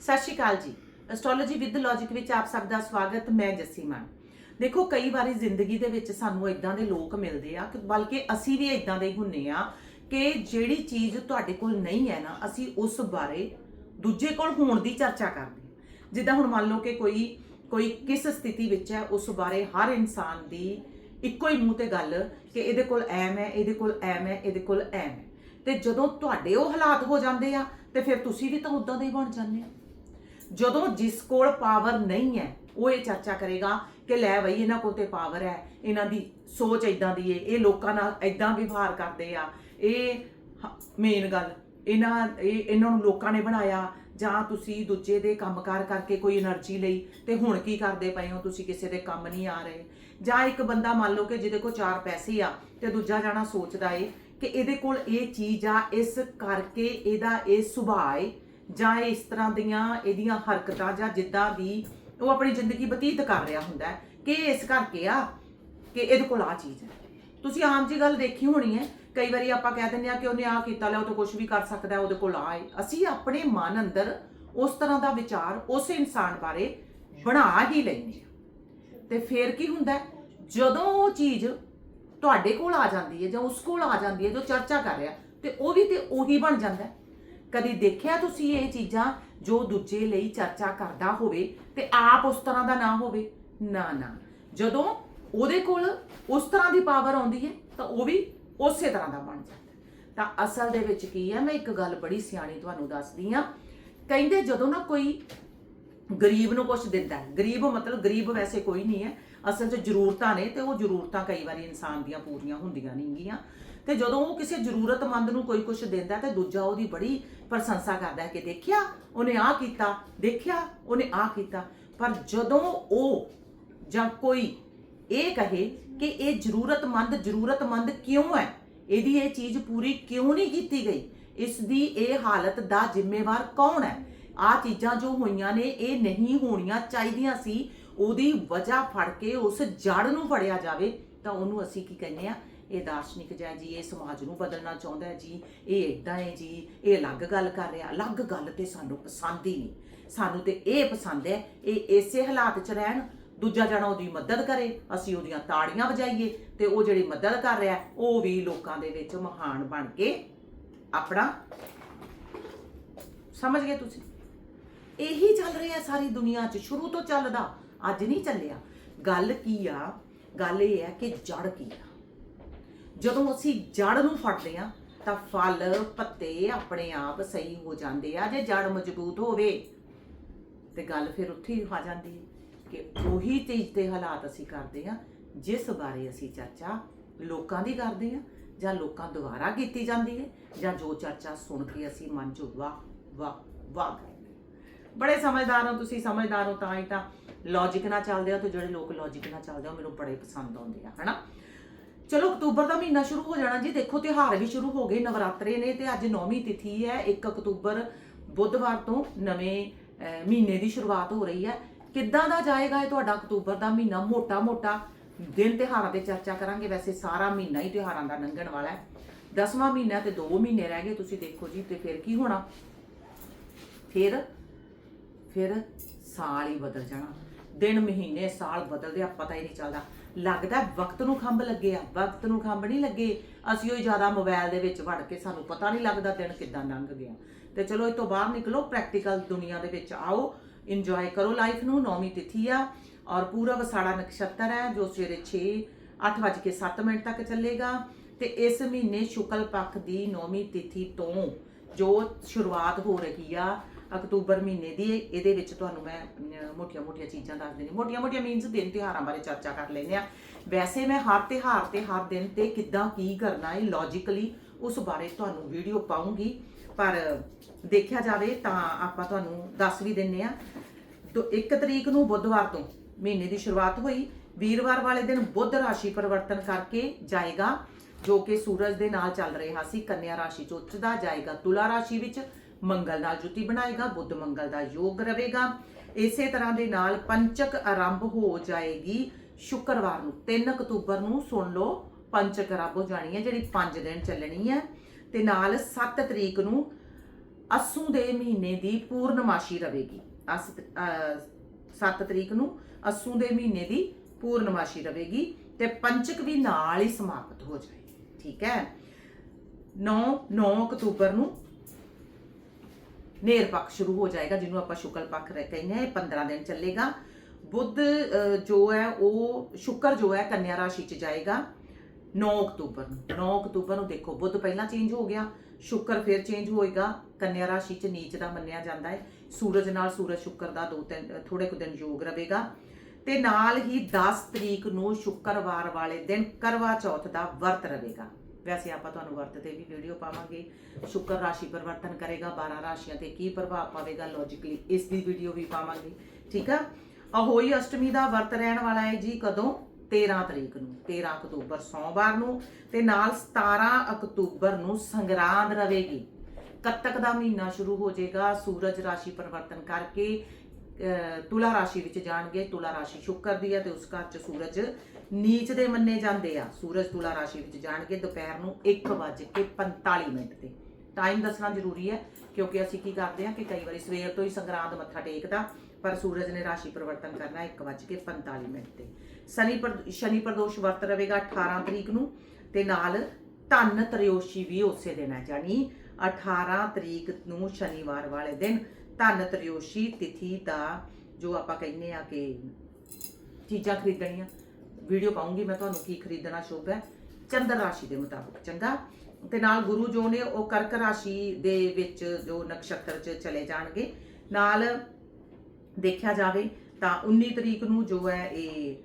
ਸਤਿ ਸ਼੍ਰੀ ਅਕਾਲ ਜੀ। Astrology with logic ਵਿੱਚ ਆਪ ਸਭ ਦਾ ਸਵਾਗਤ, ਮੈਂ ਜੱਸੀ ਮਾਨ। ਦੇਖੋ, ਕਈ ਵਾਰੀ ਜ਼ਿੰਦਗੀ ਦੇ ਵਿੱਚ ਸਾਨੂੰ ਇਦਾਂ ਦੇ ਲੋਕ ਮਿਲਦੇ ਆ ਕਿ ਬਲਕਿ ਅਸੀਂ ਵੀ ਇਦਾਂ ਦੇ ਹੀ ਹੁੰਨੇ ਆ ਕਿ ਜਿਹੜੀ ਚੀਜ਼ ਤੁਹਾਡੇ ਕੋਲ ਨਹੀਂ ਹੈ ਨਾ, ਅਸੀਂ ਉਸ ਬਾਰੇ ਦੂਜੇ ਕੋਲ ਹੋਣ ਦੀ ਚਰਚਾ ਕਰਦੇ ਹਾਂ ਜਿੱਦਾਂ ਹੁਣ ਮੰਨ ਲਓ ਕਿ ਕੋਈ ਕੋਈ ਕਿਸ ਸਥਿਤੀ ਵਿੱਚ ਹੈ, ਉਸ ਬਾਰੇ ਹਰ ਇਨਸਾਨ ਦੀ ਇੱਕੋ ਹੀ ਮੂੰਹ ਤੇ ਗੱਲ ਕਿ ਇਹਦੇ ਕੋਲ ਐਮ ਹੈ, ਇਹਦੇ ਕੋਲ ਐਮ ਹੈ, ਇਹਦੇ ਕੋਲ ਐਮ ਹੈ। ਤੇ ਜਦੋਂ ਤੁਹਾਡੇ ਉਹ ਹਾਲਾਤ ਹੋ ਜਾਂਦੇ ਆ, ਤੇ ਫਿਰ ਤੁਸੀਂ ਵੀ ਤਾਂ ਉਦਾਂ ਦੇ ਹੀ ਬਣ ਜਾਂਦੇ ਆ। ਜਦੋਂ ਜਿਸ ਕੋਲ ਪਾਵਰ ਨਹੀਂ ਹੈ, ਉਹ ਇਹ ਚਰਚਾ ਕਰੇਗਾ ਕਿ ਲੈ ਬਈ ਇਹਨਾਂ ਕੋਲ ਤੇ ਪਾਵਰ ਹੈ, ਇਹਨਾਂ ਦੀ ਸੋਚ ਇਦਾਂ ਦੀ ਏ, ਇਹ ਲੋਕਾਂ ਨਾਲ ਇਦਾਂ ਵਿਵਹਾਰ ਕਰਦੇ ਆ। ਇਹ ਮੇਨ ਗੱਲ, ਇਹਨਾਂ, ਇਹ ਇਹਨਾਂ ਨੂੰ ਲੋਕਾਂ ਨੇ ਬਣਾਇਆ, ਜਾਂ ਤੁਸੀਂ ਦੂਜੇ ਦੇ ਕੰਮ ਕੰਮਕਾਰ ਕਰਕੇ ਕੋਈ એનર્ਜੀ ਲਈ, ਤੇ ਹੁਣ ਕੀ ਕਰਦੇ ਪਏ ਹੋ, ਤੁਸੀਂ ਕਿਸੇ ਦੇ ਕੰਮ ਨਹੀਂ ਆ ਰਹੇ? ਜਾਂ ਇੱਕ ਬੰਦਾ ਮੰਨ ਲਓ ਕਿ ਜਿਹਦੇ ਕੋਲ ਚਾਰ ਪੈਸੇ ਆ, ਤੇ ਦੂਜਾ ਜਾਣਾ ਸੋਚਦਾ ਏ ਕਿ ਇਹਦੇ ਕੋਲ ਇਹ ਚੀਜ਼ ਆ, ਇਸ ਕਰਕੇ ਇਹਦਾ ਇਹ ਸੁਭਾਅ ਏ ਜਾਂ ਇਸ ਤਰ੍ਹਾਂ ਦੀਆਂ ਇਹਦੀਆਂ ਹਰਕਤਾਂ ਜਾਂ ਜਿੱਦਾਂ ਦੀ ਉਹ ਆਪਣੀ ਜ਼ਿੰਦਗੀ ਬਤੀਤ ਕਰ ਰਿਹਾ ਹੁੰਦਾ ਹੈ ਕਿ ਇਸ ਕਰਕੇ ਆ ਕਿ ਇਹਦੇ ਕੋਲ ਆ ਚੀਜ਼ ਹੈ। ਤੁਸੀਂ ਆਮ ਜੀ ਗੱਲ ਦੇਖੀ ਹੋਣੀ ਹੈ, ਕਈ ਵਾਰੀ ਆਪਾਂ ਕਹਿ ਦਿੰਦੇ ਆ ਕਿ ਉਹਨੇ ਆ ਕੀਤਾ, ਲੈ ਉਹ ਤਾਂ ਕੁਝ ਵੀ ਕਰ ਸਕਦਾ ਉਹਦੇ ਕੋਲ ਆ ਹੈ। ਅਸੀਂ ਆਪਣੇ ਮਨ ਅੰਦਰ ਉਸ ਤਰ੍ਹਾਂ ਦਾ ਵਿਚਾਰ ਉਸ ਇਨਸਾਨ ਬਾਰੇ ਬਣਾ ਹੀ ਲੈਂਦੇ ਆ ਤੇ ਫਿਰ ਕੀ ਹੁੰਦਾ ਜਦੋਂ ਉਹ ਚੀਜ਼ ਤੁਹਾਡੇ ਕੋਲ ਆ ਜਾਂਦੀ ਹੈ ਜਾਂ ਉਸ ਕੋਲ ਆ ਜਾਂਦੀ ਹੈ, ਜੋ ਚਰਚਾ ਕਰ ਰਿਹਾ, ਤੇ ਉਹ ਵੀ ਤੇ ਉਹੀ ਬਣ ਜਾਂਦਾ ਹੈ। ਕਦੀ ਦੇਖਿਆ ਤੁਸੀਂ ਇਹ ਚੀਜ਼ਾਂ ਜੋ ਦੂਜੇ ਲਈ ਚਰਚਾ ਕਰਦਾ ਹੋਵੇ ਤੇ ਆਪ ਉਸ ਤਰ੍ਹਾਂ ਦਾ ਨਾ ਹੋਵੇ? ਨਾ ਨਾ। ਜਦੋਂ ਉਹਦੇ ਕੋਲ ਉਸ ਤਰ੍ਹਾਂ ਦੀ ਪਾਵਰ ਆਉਂਦੀ ਹੈ, ਤਾਂ ਉਹ ਵੀ ਉਸੇ ਤਰ੍ਹਾਂ ਦਾ ਬਣ ਜਾਂਦਾ ਤਾਂ ਅਸਲ ਦੇ ਵਿੱਚ ਕੀ ਹੈ, ਮੈਂ ਇੱਕ ਗੱਲ ਬੜੀ ਸਿਆਣੀ ਤੁਹਾਨੂੰ ਦੱਸਦੀ ਆ ਕਹਿੰਦੇ ਜਦੋਂ ਨਾ ਕੋਈ ਗਰੀਬ ਨੂੰ ਕੁਝ ਦਿੰਦਾ ਹੈ, ਗਰੀਬ ਮਤਲਬ ਗਰੀਬ ਵੈਸੇ ਕੋਈ ਨਹੀਂ ਹੈ, ਅਸਲ 'ਚ ਜ਼ਰੂਰਤਾਂ ਨੇ ਤੇ ਉਹ ਜ਼ਰੂਰਤਾਂ ਕਈ ਵਾਰੀ ਇਨਸਾਨ ਦੀਆਂ ਪੂਰੀਆਂ ਹੁੰਦੀਆਂ ਨਹੀਂਗੀਆਂ ਤੇ ਜਦੋਂ ਉਹ ਕਿਸੇ ਜ਼ਰੂਰਤਮੰਦ ਨੂੰ ਕੋਈ ਕੁਝ ਦਿੰਦਾ ਤੇ ਦੂਜਾ ਉਹਦੀ ਬੜੀ ਪ੍ਰਸ਼ੰਸਾ ਕਰਦਾ ਹੈ ਕਿ ਦੇਖਿਆ, ਉਹਨੇ ਆਹ ਕੀਤਾ, ਦੇਖਿਆ, ਉਹਨੇ ਆਹ ਕੀਤਾ। ਪਰ ਜਦੋਂ ਉਹ ਜਾਂ ਕੋਈ ਇਹ ਕਹੇ ਕਿ ਇਹ ਜ਼ਰੂਰਤਮੰਦ ਜ਼ਰੂਰਤਮੰਦ ਕਿਉਂ ਹੈ? ਇਹਦੀ ਇਹ ਚੀਜ਼ ਪੂਰੀ ਕਿਉਂ ਨਹੀਂ ਕੀਤੀ ਗਈ? ਇਸ ਦੀ ਇਹ ਹਾਲਤ ਦਾ ਜ਼ਿੰਮੇਵਾਰ ਕੌਣ ਹੈ? ਆ ਚੀਜ਼ਾਂ ਜੋ ਹੋਈਆਂ ਨੇ, ਇਹ ਨਹੀਂ ਹੋਣੀਆਂ ਚਾਹੀਦੀਆਂ ਸੀ, ਉਹਦੀ ਵਜ੍ਹਾ ਫੜ ਕੇ ਉਸ ਜੜ ਨੂੰ ਫੜਿਆ ਜਾਵੇ, ਤਾਂ ਉਹਨੂੰ ਅਸੀਂ ਕੀ ਕਹਿੰਦੇ ਆ ਇਹ ਦਾਰਸ਼ਨਿਕ ਜੈ ਜੀ, ਇਹ ਸਮਾਜ ਨੂੰ ਬਦਲਣਾ ਚਾਹੁੰਦਾ ਹੈ ਜੀ, ਇਹ ਇਦਾਂ ਹੈ ਜੀ, ਇਹ ਅਲੱਗ ਗੱਲ ਕਰ ਰਿਹਾ, ਅਲੱਗ ਗੱਲ ਤੇ ਸਾਨੂੰ ਪਸੰਦ ਹੀ ਨਹੀਂ। ਸਾਨੂੰ ਤੇ ਇਹ ਪਸੰਦ ਹੈ, ਇਹ ਇਸੇ ਹਾਲਾਤ 'ਚ ਰਹਿਣ, ਦੂਜਾ ਜਣਾ ਉਹਦੀ ਮਦਦ ਕਰੇ, ਅਸੀਂ ਉਹਦੀਆਂ ਤਾੜੀਆਂ ਵਜਾਈਏ ਤੇ ਉਹ ਜਿਹੜੀ ਮਦਦ ਕਰ ਰਿਹਾ, ਉਹ ਵੀ ਲੋਕਾਂ ਦੇ ਵਿੱਚ ਮਹਾਨ ਬਣ ਕੇ ਆਪਣਾ ਸਮਝ ਗਏ ਤੁਸੀਂ? ਇਹੀ ਚੱਲ ਰਿਹਾ ਸਾਰੀ ਦੁਨੀਆ 'ਚ, ਸ਼ੁਰੂ ਤੋਂ ਚੱਲਦਾ, ਅੱਜ ਨਹੀਂ ਚੱਲਿਆ। ਗੱਲ ਕੀ ਆ? ਗੱਲ ਇਹ ਹੈ ਕਿ ਜੜ ਕੀ ਆ? ਜਦੋਂ ਅਸੀਂ ਜੜ ਨੂੰ ਫੜਦੇ ਆ ਤਾਂ ਫਲ, ਪੱਤੇ ਆਪਣੇ ਆਪ ਸਹੀ ਹੋ ਜਾਂਦੇ ਆ ਜੇ ਜੜ ਮਜ਼ਬੂਤ ਹੋਵੇ। ਤੇ ਗੱਲ ਫਿਰ ਉੱਥੇ ਹੀ ਆ ਜਾਂਦੀ ਹੈ ਕਿ ਉਹੀ ਚੀਜ਼ ਤੇ ਹਾਲਾਤ ਅਸੀਂ ਕਰਦੇ ਆ ਜਿਸ ਬਾਰੇ ਅਸੀਂ ਚਰਚਾ ਲੋਕਾਂ ਦੀ ਕਰਦੇ ਆ ਜਾਂ ਲੋਕਾਂ ਦੁਆਰਾ ਕੀਤੀ ਜਾਂਦੀ ਹੈ ਜਾਂ ਜੋ ਚਰਚਾ ਸੁਣ ਕੇ ਅਸੀਂ ਮਨ 'ਚ ਵਾਹ ਵਾਹ ਵਾਹ ਕਰਦੇ ਬੜੇ ਸਮਝਦਾਰ ਹੋ ਤੁਸੀਂ, ਸਮਝਦਾਰ ਹੋ ਤਾਂ ਹੀ ਤਾਂ ਲੌਜੀਕ ਨਾਲ ਚੱਲਦੇ ਹੋ ਤੇ ਜਿਹੜੇ ਲੋਕ ਲੌਜੀਕ ਨਾਲ ਚੱਲਦੇ ਹੋ ਮੈਨੂੰ ਬੜੇ ਪਸੰਦ ਆਉਂਦੇ ਆ, ਹਨਾ? ਚਲੋ, ਅਕਤੂਬਰ ਦਾ ਮਹੀਨਾ ਸ਼ੁਰੂ ਹੋ ਜਾਣਾ ਜੀ। ਦੇਖੋ, ਤਿਉਹਾਰ ਵੀ ਸ਼ੁਰੂ ਹੋ ਗਏ, ਨਵਰਾਤਰੇ ਨੇ ਤੇ ਅੱਜ ਨੌਵੀਂ ਤਿਥੀ ਹੈ। 1 ਅਕਤੂਬਰ ਬੁੱਧਵਾਰ ਤੋਂ ਨਵੇਂ ਮਹੀਨੇ ਦੀ ਸ਼ੁਰੂਆਤ ਹੋ ਰਹੀ ਹੈ। ਕਿੱਦਾਂ ਦਾ ਜਾਏਗਾ ਇਹ ਤੁਹਾਡਾ ਅਕਤੂਬਰ ਦਾ ਮਹੀਨਾ? ਮੋਟਾ-ਮੋਟਾ ਦਿਨ ਤਿਉਹਾਰਾਂ ਤੇ ਚਰਚਾ ਕਰਾਂਗੇ। ਵੈਸੇ ਸਾਰਾ ਮਹੀਨਾ ਹੀ ਤਿਉਹਾਰਾਂ ਦਾ ਲੰਘਣ ਵਾਲਾ ਹੈ। 10ਵਾਂ ਮਹੀਨਾ ਤੇ 2 ਮਹੀਨੇ ਰਹਿ ਗਏ, ਤੁਸੀਂ ਦੇਖੋ ਜੀ, ਤੇ ਫਿਰ ਕੀ ਹੋਣਾ? ਫਿਰ ਫਿਰ ਸਾਲ ਹੀ ਬਦਲ ਜਾਣਾ। ਦਿਨ, ਮਹੀਨੇ, ਸਾਲ ਬਦਲਦੇ ਆ ਪਤਾ ਹੀ ਨਹੀਂ ਚੱਲਦਾ। ਲੱਗਦਾ ਵਕਤ ਨੂੰ ਖੰਭ ਲੱਗੇ ਆ, ਵਕਤ ਨੂੰ ਖੰਭ ਨਹੀਂ ਲੱਗੇ। ਅਸੀਂ ਉਹ ਜ਼ਿਆਦਾ ਮੋਬਾਈਲ ਦੇ ਵਿੱਚ ਵੜ ਕੇ ਸਾਨੂੰ ਪਤਾ ਨਹੀਂ ਲੱਗਦਾ ਦਿਨ ਕਿੱਦਾਂ ਲੰਘ ਗਿਆ। ਤੇ ਚਲੋ ਇਹ ਤੋਂ ਬਾਹਰ ਨਿਕਲੋ ਪ੍ਰੈਕਟੀਕਲ ਦੁਨੀਆ ਦੇ ਵਿੱਚ ਆਓ ਇੰਜੋਏ ਕਰੋ ਲਾਈਫ ਨੂੰ, ਨੌਵੀਂ ਤਿਥੀ ਆ, ਔਰ ਪੂਰਾ ਵਸਾੜਾ ਨਕਸ਼ਤਰ ਹੈ, ਜੋ ਸਵੇਰੇ 6 8:07 ਮਿੰਟ ਤੱਕ ਚੱਲੇਗਾ। ਤੇ ਇਸ ਮਹੀਨੇ ਸ਼ੁਕਲ ਪੱਖ ਦੀ ਨੌਵੀਂ ਤਿਥੀ ਤੋਂ ਜੋ ਸ਼ੁਰੂਆਤ ਹੋ ਰਹੀ ਆ ਅਕਤੂਬਰ ਮਹੀਨੇ ਦੀ, ਇਹਦੇ ਵਿੱਚ ਤੁਹਾਨੂੰ ਮੈਂ ਮੋਟੀਆਂ-ਮੋਟੀਆਂ ਚੀਜ਼ਾਂ ਦੱਸ ਦੇਣੀ ਮੋਟੀਆਂ-ਮੋਟੀਆਂ ਮੀਨਸ ਦਿਨ ਤਿਉਹਾਰਾਂ ਬਾਰੇ ਚਰਚਾ ਕਰ ਲੈਂਦੇ ਆ ਵੈਸੇ ਮੈਂ ਹਰ ਤਿਉਹਾਰ ਤੇ ਹਰ ਦਿਨ ਤੇ ਕਿੱਦਾਂ ਕੀ ਕਰਨਾ ਹੈ ਲੌਜੀਕਲੀ ਉਸ ਬਾਰੇ ਤੁਹਾਨੂੰ ਵੀਡੀਓ ਪਾਉਂਗੀ। ਪਰ ਦੇਖਿਆ ਜਾਵੇ ਤਾਂ ਆਪਾਂ ਤੁਹਾਨੂੰ ਦੱਸ ਵੀ ਦਿੰਨੇ ਆ ਤੋਂ 1 ਤਰੀਕ ਨੂੰ ਬੁੱਧਵਾਰ ਤੋਂ ਮਹੀਨੇ ਦੀ ਸ਼ੁਰੂਆਤ ਹੋਈ। ਵੀਰਵਾਰ ਵਾਲੇ ਦਿਨ ਬੁੱਧ ਰਾਸ਼ੀ ਪਰਿਵਰਤਨ ਕਰਕੇ ਜਾਏਗਾ, ਜੋ ਕਿ ਸੂਰਜ ਦੇ ਨਾਲ ਚੱਲ ਰਿਹਾ ਸੀ। ਕੰਨਿਆ ਰਾਸ਼ੀ ਚ ਉੱਚਦਾ ਜਾਏਗਾ। ਤੁਲਾ ਰਾਸ਼ੀ ਵਿੱਚ ਮੰਗਲ ਨਾਲ ਜੁਤੀ ਬਣਾਏਗਾ, ਬੁੱਧ ਮੰਗਲ ਦਾ ਯੋਗ ਰਹੇਗਾ। ਇਸੇ ਤਰ੍ਹਾਂ ਦੇ ਨਾਲ ਪੰਚਕ ਆਰੰਭ ਹੋ ਜਾਏਗੀ ਸ਼ੁੱਕਰਵਾਰ ਨੂੰ। 3 ਅਕਤੂਬਰ ਨੂੰ ਸੁਣ ਲਓ, ਪੰਚਕ ਆਰੰਭ ਹੋ ਜਾਣੀ ਹੈ, ਜਿਹੜੀ 5 ਦਿਨ ਚੱਲਣੀ ਹੈ। ਤੇ ਨਾਲ 7 ਤਰੀਕ ਨੂੰ ਅਸੂ ਦੇ ਮਹੀਨੇ ਦੀ ਪੂਰਨਮਾਸ਼ੀ ਰਵੇਗੀ 7 ਤਰੀਕ ਨੂੰ ਅਸੂ ਦੇ ਮਹੀਨੇ ਦੀ ਪੂਰਨਮਾਸ਼ੀ ਰਹੇਗੀ ਤੇ ਪੰਚਕ ਵੀ ਨਾਲ ਹੀ ਸਮਾਪਤ ਹੋ ਜਾਏਗੀ। ਠੀਕ ਹੈ? 9 9 ਅਕਤੂਬਰ ਨੂੰ ਨੇਰ ਪੱਖ ਸ਼ੁਰੂ ਹੋ ਜਾਏਗਾ, ਜਿਹਨੂੰ ਆਪਾਂ ਸ਼ੁਕਲ ਪੱਖ ਰਹਿ ਕਹਿੰਦੇ ਆ ਇਹ 15 ਦਿਨ ਚੱਲੇਗਾ। ਬੁੱਧ ਜੋ ਹੈ, ਉਹ ਸ਼ੁਕਰ ਜੋ ਹੈ, ਕੰਨਿਆ ਰਾਸ਼ੀ ਚ ਜਾਏਗਾ 9 ਅਕਤੂਬਰ ਨੂੰ। 9 ਅਕਤੂਬਰ ਨੂੰ ਦੇਖੋ, ਬੁੱਧ ਪਹਿਲਾਂ ਚੇਂਜ ਹੋ ਗਿਆ, ਸ਼ੁਕਰ ਫਿਰ ਚੇਂਜ ਹੋਏਗਾ, ਕੰਨਿਆ ਰਾਸ਼ੀ ਚ ਨੀਚ ਦਾ ਮੰਨਿਆ ਜਾਂਦਾ ਹੈ। ਸੂਰਜ ਨਾਲ ਸੂਰਜ ਸ਼ੁਕਰ ਦਾ ਦੋ ਤਿੰਨ ਥੋੜੇ ਕੁ ਦਿਨ ਯੋਗ ਰਹੇਗਾ। ਤੇ ਨਾਲ ਹੀ 10 ਤਰੀਕ ਨੂੰ ਸ਼ੁੱਕਰਵਾਰ ਵਾਲੇ ਦਿਨ ਕਰਵਾ ਚੌਥ ਦਾ ਵਰਤ ਰਹੇਗਾ। ਵੈਸੇ ਆਪਾਂ ਤੁਹਾਨੂੰ ਵਰਤ ਤੇ ਵੀ ਵੀਡੀਓ ਪਾਵਾਂਗੇ। ਸ਼ੁੱਕਰ ਰਾਸ਼ੀ ਪਰਿਵਰਤਨ ਕਰੇਗਾ 12 ਰਾਸ਼ੀਆਂ ਤੇ ਕੀ ਪ੍ਰਭਾਵ ਪਾਵੇਗਾ ਲੌਜੀਕਲੀ ਇਸ ਦੀ ਵੀਡੀਓ ਵੀ ਪਾਵਾਂਗੇ। ਠੀਕ ਆ? ਅਹੋਈ ਅਸ਼ਟਮੀ ਦਾ ਵਰਤ ਰਹਿਣ ਵਾਲਾ ਹੈ ਜੀ ਕਦੋਂ? 13 ਤਰੀਕ ਨੂੰ। 13 ਅਕਤੂਬਰ ਸੋਮਵਾਰ ਨੂੰ ਤੇ ਨਾਲ 17 ਅਕਤੂਬਰ ਨੂੰ ਸੰਗਰਾਂਦ ਰਵੇਗੀ। ਕੱਤਕ ਦਾ ਮਹੀਨਾ ਸ਼ੁਰੂ ਹੋ ਜਾਏਗਾ, ਸੂਰਜ ਰਾਸ਼ੀ ਪਰਿਵਰਤਨ ਕਰਕੇ ਤੁਲਾ ਰਾਸ਼ੀ ਵਿੱਚ ਜਾਣਗੇ, ਤੁਲਾ ਰਾਸ਼ੀ ਸ਼ੁੱਕਰ ਦੀ ਹੈ ਤੇ ਉਸ ਘਰ ਚ ਸੂਰਜ ਨੀਚ ਦੇ ਮੰਨੇ ਜਾਂਦੇ ਆ। ਸੂਰਜ ਤੁਲਾ ਰਾਸ਼ੀ ਵਿੱਚ ਜਾਣਗੇ ਦੁਪਹਿਰ ਨੂੰ 1:45 ਮਿੰਟ ਤੇ। ਟਾਈਮ ਦੱਸਣਾ ਜ਼ਰੂਰੀ ਹੈ, ਕਿਉਂਕਿ ਅਸੀਂ ਕੀ ਕਰਦੇ ਆ ਕਿ ਕਈ ਵਾਰੀ ਸਵੇਰ ਤੋਂ ਹੀ ਸੰਗਰਾਂਦ ਮੱਥਾ ਟੇਕਦਾ, ਪਰ ਸੂਰਜ ਨੇ ਰਾਸ਼ੀ ਪਰਿਵਰਤਨ ਕਰਨਾ 1:45 ਮਿੰਟ ਤੇ। ਸ਼ਨੀ ਪਰ, ਸ਼ਨੀ ਪ੍ਰਦੋਸ਼ ਵਰਤ ਰਹੇਗਾ 18 ਤਰੀਕ ਨੂੰ ਤੇ ਨਾਲ ਧਨ ਤ੍ਰਿਯੋਸ਼ੀ ਵੀ ਉਸੇ ਦਿਨ ਹੈ ਜਾਨੀ 18 ਤਰੀਕ ਨੂੰ ਸ਼ਨੀਵਾਰ ਵਾਲੇ ਦਿਨ। ਧਨ ਤ੍ਰਿਯੋਸ਼ੀ ਤਿਥੀ ਦਾ ਜੋ ਆਪਾਂ ਕਹਿੰਦੇ ਆ ਕਿ ਚੀਜ਼ਾਂ ਖਰੀਦਣੀਆਂ। ਵੀਡੀਓ ਪਾਉਂਗੀ ਮੈਂ ਤੁਹਾਨੂੰ ਕੀ ਖਰੀਦਣਾ ਸ਼ੁਭ ਹੈ। ਚੰਦਰ ਰਾਸ਼ੀ ਦੇ ਮੁਤਾਬਕ, ਚੰਗਾ? ਤੇ ਨਾਲ ਗੁਰੂ ਜੋ ਨੇ ਉਹ ਕਰਕ ਰਾਸ਼ੀ ਦੇ ਵਿੱਚ ਜੋ ਨਕਸ਼ਤਰ ਚ ਚਲੇ ਜਾਣਗੇ। ਨਾਲ ਦੇਖਿਆ ਜਾਵੇ ਤਾਂ 19 ਤਰੀਕ ਨੂੰ ਜੋ ਹੈ ਇਹ